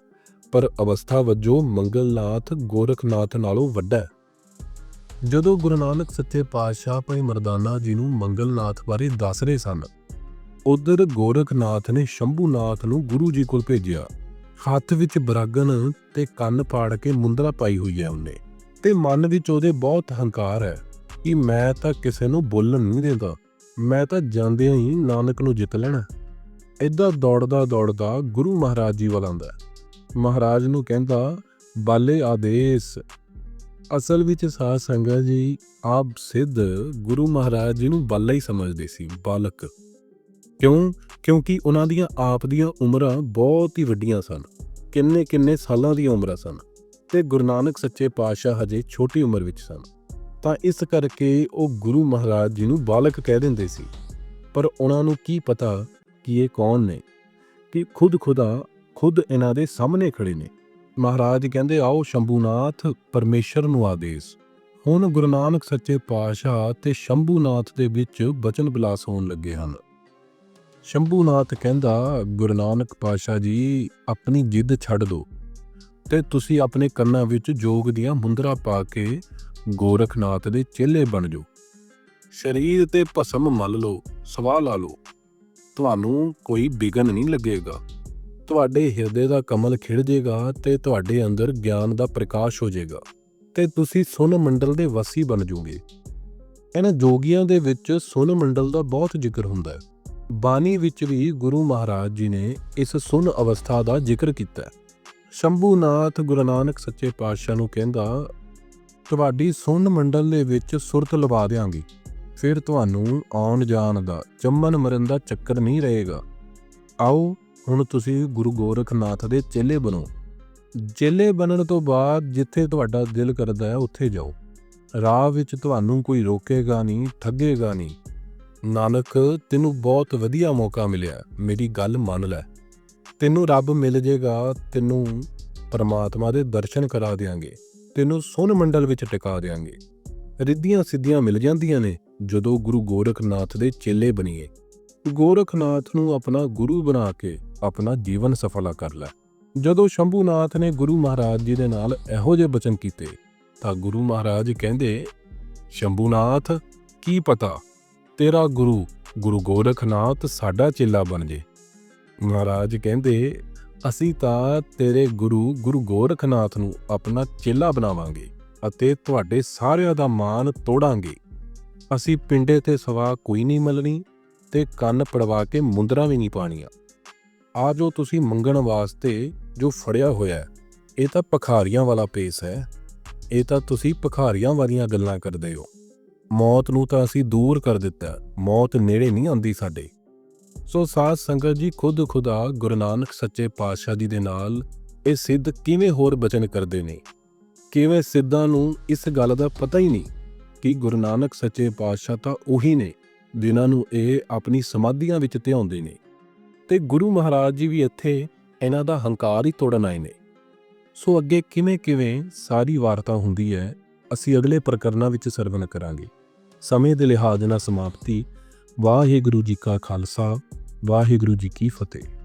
ਪਰ ਅਵਸਥਾ ਵਜੋਂ ਮੰਗਲਨਾਥ ਗੋਰਖਨਾਥ ਨਾਲੋਂ ਵੱਡਾ ਹੈ। ਜਦੋਂ ਗੁਰੂ ਨਾਨਕ ਸੱਚੇ ਪਾਤਸ਼ਾਹ ਭਾਈ ਮਰਦਾਨਾ ਜੀ ਨੂੰ ਮੰਗਲਨਾਥ ਬਾਰੇ ਦੱਸ ਰਹੇ ਸਨ, ਉਧਰ ਗੋਰਖਨਾਥ ਨੇ ਸ਼ੰਭੂਨਾਥ ਨੂੰ ਗੁਰੂ ਜੀ ਕੋਲ ਭੇਜਿਆ। ਹੱਥ ਵਿੱਚ ਬਰਾਗਨ ਤੇ ਕੰਨ ਪਾੜ ਕੇ ਮੁੰਦਰਾ ਪਾਈ ਹੋਈ ਹੈ ਉਹਨੇ ਤੇ ਮਨ ਵਿੱਚ ਉਹਦੇ ਬਹੁਤ ਹੰਕਾਰ ਹੈ ਕਿ ਮੈਂ ਤਾਂ ਕਿਸੇ ਨੂੰ ਬੋਲਣ ਨਹੀਂ ਦਿੰਦਾ, ਮੈਂ ਤਾਂ ਜਾਂਦਿਆਂ ਹੀ ਨਾਨਕ ਨੂੰ ਜਿੱਤ ਲੈਣਾ। ਏਦਾਂ ਦੌੜਦਾ ਦੌੜਦਾ ਗੁਰੂ ਮਹਾਰਾਜ ਜੀ ਵੱਲ ਆਉਂਦਾ। ਮਹਾਰਾਜ ਨੂੰ ਕਹਿੰਦਾ, ਬਾਲੇ ਆਦੇਸ਼ ਅਸਲ ਵਿੱਚ ਸਾਧ ਸੰਗਤ ਜੀ, ਆਪ ਸਿੱਧ ਗੁਰੂ ਮਹਾਰਾਜ ਜੀ ਨੂੰ ਬਾਲਾ ਹੀ ਸਮਝਦੇ ਸੀ, ਬਾਲਕ। ਕਿਉਂ? ਕਿਉਂਕਿ ਉਹਨਾਂ ਦੀਆਂ, ਆਪ ਦੀਆਂ ਉਮਰਾਂ ਬਹੁਤ ਹੀ ਵੱਡੀਆਂ ਸਨ। ਕਿੰਨੇ ਕਿੰਨੇ ਸਾਲਾਂ ਦੀਆਂ ਉਮਰਾਂ ਸਨ। ਤੇ ਗੁਰੂ ਨਾਨਕ ਸੱਚੇ ਪਾਤਸ਼ਾਹ ਹਜੇ ਛੋਟੀ ਉਮਰ ਵਿੱਚ ਸਨ। ਤਾਂ ਇਸ ਕਰਕੇ ਉਹ ਗੁਰੂ ਮਹਾਰਾਜ ਜੀ ਨੂੰ ਬਾਲਕ ਕਹਿ ਦਿੰਦੇ ਸੀ। ਪਰ ਉਹਨਾਂ ਨੂੰ ਕੀ ਪਤਾ ਕਿ ਇਹ ਕੌਣ ਨੇ? ਕਿ ਖੁਦ ਖੁਦਾ ਖੁਦ ਇਹਨਾਂ ਦੇ ਸਾਹਮਣੇ ਖੜੇ ਨੇ। ਮਹਾਰਾਜ ਕਹਿੰਦੇ, ਆਓ ਸ਼ੰਭੂਨਾਥ ਪਰਮੇਸ਼ਰ ਨੂੰ ਆਦੇਸ਼। ਹੁਣ ਗੁਰੂ ਨਾਨਕ ਸੱਚੇ ਪਾਤਸ਼ਾਹ ਤੇ ਸ਼ੰਭੂਨਾਥ ਦੇ ਵਿੱਚ ਬਚਨ ਬਿਲਾਸ ਹੋਣ ਲੱਗੇ ਹਨ। ਸ਼ੰਭੂਨਾਥ ਕਹਿੰਦਾ, ਗੁਰੂ ਨਾਨਕ ਪਾਤਸ਼ਾਹ ਜੀ, ਆਪਣੀ ਜਿੱਦ ਛੱਡ ਦਿਓ ਤੇ ਤੁਸੀਂ ਆਪਣੇ ਕੰਨਾਂ ਵਿੱਚ ਜੋਗ ਦੀਆਂ ਮੁੰਦਰਾ ਪਾ ਕੇ ਗੋਰਖਨਾਥ ਦੇ ਚੇਲੇ ਬਣ ਜਾਓ। ਸਰੀਰ ਤੇ ਭਸਮ ਮਲ ਲਓ, ਸਵਾਹ ਲਾ ਲਓ। ਤੁਹਾਨੂੰ ਕੋਈ ਵਿਗਨ ਨਹੀਂ ਲੱਗੇਗਾ। ਤੁਹਾਡੇ ਹਿਰਦੇ ਦਾ ਕਮਲ ਖਿੜ ਜਾਏਗਾ ਤੇ ਤੁਹਾਡੇ ਅੰਦਰ ਗਿਆਨ ਦਾ ਪ੍ਰਕਾਸ਼ ਹੋ ਜਾਏਗਾ ਤੇ ਤੁਸੀਂ ਸੁਨ ਮੰਡਲ ਦੇ ਵਾਸੀ ਬਣ ਜਾਓਗੇ ਇਹਨਾਂ ਜੋਗੀਆਂ ਦੇ ਵਿੱਚ ਸੁਨ ਮੰਡਲ ਦਾ ਬਹੁਤ ਜ਼ਿਕਰ ਹੁੰਦਾ ਹੈ। ਬਾਣੀ ਵਿੱਚ ਵੀ ਗੁਰੂ ਮਹਾਰਾਜ ਜੀ ਨੇ ਇਸ ਸੁਨ ਅਵਸਥਾ ਦਾ ਜ਼ਿਕਰ ਕੀਤਾ ਹੈ। ਸ਼ੰਭੂਨਾਥ ਗੁਰੂ ਨਾਨਕ ਸੱਚੇ ਪਾਤਸ਼ਾਹ ਨੂੰ ਕਹਿੰਦਾ, ਤੁਹਾਡੀ ਸੁਨ ਮੰਡਲ ਦੇ ਵਿੱਚ ਸੁਰਤ ਲਵਾ ਦਿਆਂਗੀ, ਫਿਰ ਤੁਹਾਨੂੰ ਆਉਣ ਜਾਣ ਦਾ ਜੰਮਨ ਮਰਨ ਦਾ ਚੱਕਰ ਨਹੀਂ ਰਹੇਗਾ। ਆਓ ਹੁਣ ਤੁਸੀਂ ਗੁਰੂ ਗੋਰਖਨਾਥ ਦੇ ਚੇਲੇ ਬਣੋ। ਚੇਲੇ ਬਣਨ ਤੋਂ ਬਾਅਦ ਜਿੱਥੇ ਤੁਹਾਡਾ ਦਿਲ ਕਰਦਾ ਹੈ, ਉੱਥੇ ਜਾਓ। ਰਾਹ ਵਿੱਚ ਤੁਹਾਨੂੰ ਕੋਈ ਰੋਕੇਗਾ ਨਹੀਂ, ਠੱਗੇਗਾ ਨਹੀਂ। ਨਾਨਕ, ਤੈਨੂੰ ਬਹੁਤ ਵਧੀਆ ਮੌਕਾ ਮਿਲਿਆ। ਮੇਰੀ ਗੱਲ ਮੰਨ ਲੈ। ਤੈਨੂੰ ਰੱਬ ਮਿਲ ਜੇਗਾ, ਤੈਨੂੰ ਪਰਮਾਤਮਾ ਦੇ ਦਰਸ਼ਨ ਕਰਾ ਦੇਾਂਗੇ ਤੈਨੂੰ ਸੁਨ ਮੰਡਲ ਵਿੱਚ ਟਿਕਾ ਦੇਾਂਗੇ ਰਿੱਧੀਆਂ ਸਿੱਧੀਆਂ ਮਿਲ ਜਾਂਦੀਆਂ ਨੇ, ਜਦੋਂ ਗੁਰੂ ਗੋਰਖਨਾਥ ਦੇ ਚੇਲੇ ਬਣੀਏ। ਗੋਰਖਨਾਥ ਨੂੰ ਆਪਣਾ ਗੁਰੂ ਬਣਾ ਕੇ ਆਪਣਾ ਜੀਵਨ ਸਫਲਾ ਕਰ ਲੈ। ਜਦੋਂ ਸ਼ੰਭੂਨਾਥ ਨੇ ਗੁਰੂ ਮਹਾਰਾਜ ਜੀ ਦੇ ਨਾਲ ਇਹੋ ਜਿਹੇ ਬਚਨ ਕੀਤੇ, ਤਾਂ ਗੁਰੂ ਮਹਾਰਾਜ ਕਹਿੰਦੇ, ਸ਼ੰਭੂਨਾਥ, ਕੀ ਪਤਾ? ਤੇਰਾ ਗੁਰੂ ਗੁਰੂ ਗੋਰਖਨਾਥ ਸਾਡਾ ਚੇਲਾ ਬਣ ਜੇ। ਮਹਾਰਾਜ ਕਹਿੰਦੇ, ਅਸੀਂ ਤਾਂ ਤੇਰੇ ਗੁਰੂ ਗੁਰੂ ਗੋਰਖਨਾਥ ਨੂੰ ਆਪਣਾ ਚੇਲਾ ਬਣਾਵਾਂਗੇ ਅਤੇ ਤੁਹਾਡੇ ਸਾਰਿਆਂ ਦਾ ਮਾਨ ਤੋੜਾਂਗੇ। ਅਸੀਂ ਪਿੰਡੇ ਤੇ ਸਵਾ ਕੋਈ ਨਹੀਂ ਮਲਣੀ ਤੇ ਕੰਨ ਪੜਵਾ ਕੇ ਮੁੰਦਰਾ ਵੀ ਨਹੀਂ ਪਾਣੀਆਂ ਆ ਜੋ ਤੁਸੀਂ ਮੰਗਣ ਵਾਸਤੇ ਜੋ ਫੜਿਆ ਹੋਇਆ ਹੈ, ਇਹ ਤਾਂ ਭਖਾਰੀਆਂ ਵਾਲਾ ਪੇਸ ਹੈ। ਇਹ ਤਾਂ ਤੁਸੀਂ ਭਖਾਰੀਆਂ ਵਾਲੀਆਂ ਗੱਲਾਂ ਕਰਦੇ ਹੋ। ਮੌਤ ਨੂੰ ਤਾਂ ਅਸੀਂ ਦੂਰ ਕਰ ਦਿੱਤਾ, ਮੌਤ ਨੇੜੇ ਨਹੀਂ ਆਉਂਦੀ ਸਾਡੇ। ਸੋ ਸਾਧ ਸੰਗਤ ਜੀ, ਖੁਦ ਖੁਦਾ ਗੁਰੂ ਨਾਨਕ ਸੱਚੇ ਪਾਤਸ਼ਾਹ ਜੀ ਦੇ ਨਾਲ ਇਹ ਸਿੱਧ ਕਿਵੇਂ ਹੋਰ ਬਚਨ ਕਰਦੇ ਨੇ? ਕਿਵੇਂ ਸਿੱਧਾਂ ਨੂੰ ਇਸ ਗੱਲ ਦਾ ਪਤਾ ਹੀ ਨਹੀਂ ਕਿ ਗੁਰੂ ਨਾਨਕ ਸੱਚੇ ਪਾਤਸ਼ਾਹ ਤਾਂ ਉਹੀ ਨੇ, ਜਿਨ੍ਹਾਂ ਨੂੰ ਇਹ ਆਪਣੀ ਸਮਾਧੀਆਂ ਵਿੱਚ ਧਿਆਉਂਦੇ ਨੇ। ਤੇ ਗੁਰੂ ਮਹਾਰਾਜ ਜੀ ਵੀ ਇੱਥੇ ਇਹਨਾਂ ਦਾ ਹੰਕਾਰ ਹੀ ਤੋੜਨ ਆਏ ਨੇ। ਸੋ ਅੱਗੇ ਕਿਵੇਂ ਕਿਵੇਂ ਸਾਰੀ ਵਾਰਤਾ ਹੁੰਦੀ ਹੈ, ਅਸੀਂ ਅਗਲੇ ਪ੍ਰਕਰਨਾਂ ਵਿੱਚ ਸਰਵਨ ਕਰਾਂਗੇ। ਸਮੇਂ ਦੇ ਲਿਹਾਜ਼ ਨਾਲ ਸਮਾਪਤੀ। ਵਾਹਿਗੁਰੂ ਜੀ ਕਾ ਖਾਲਸਾ, ਵਾਹਿਗੁਰੂ ਜੀ ਕੀ ਫਤਿਹ।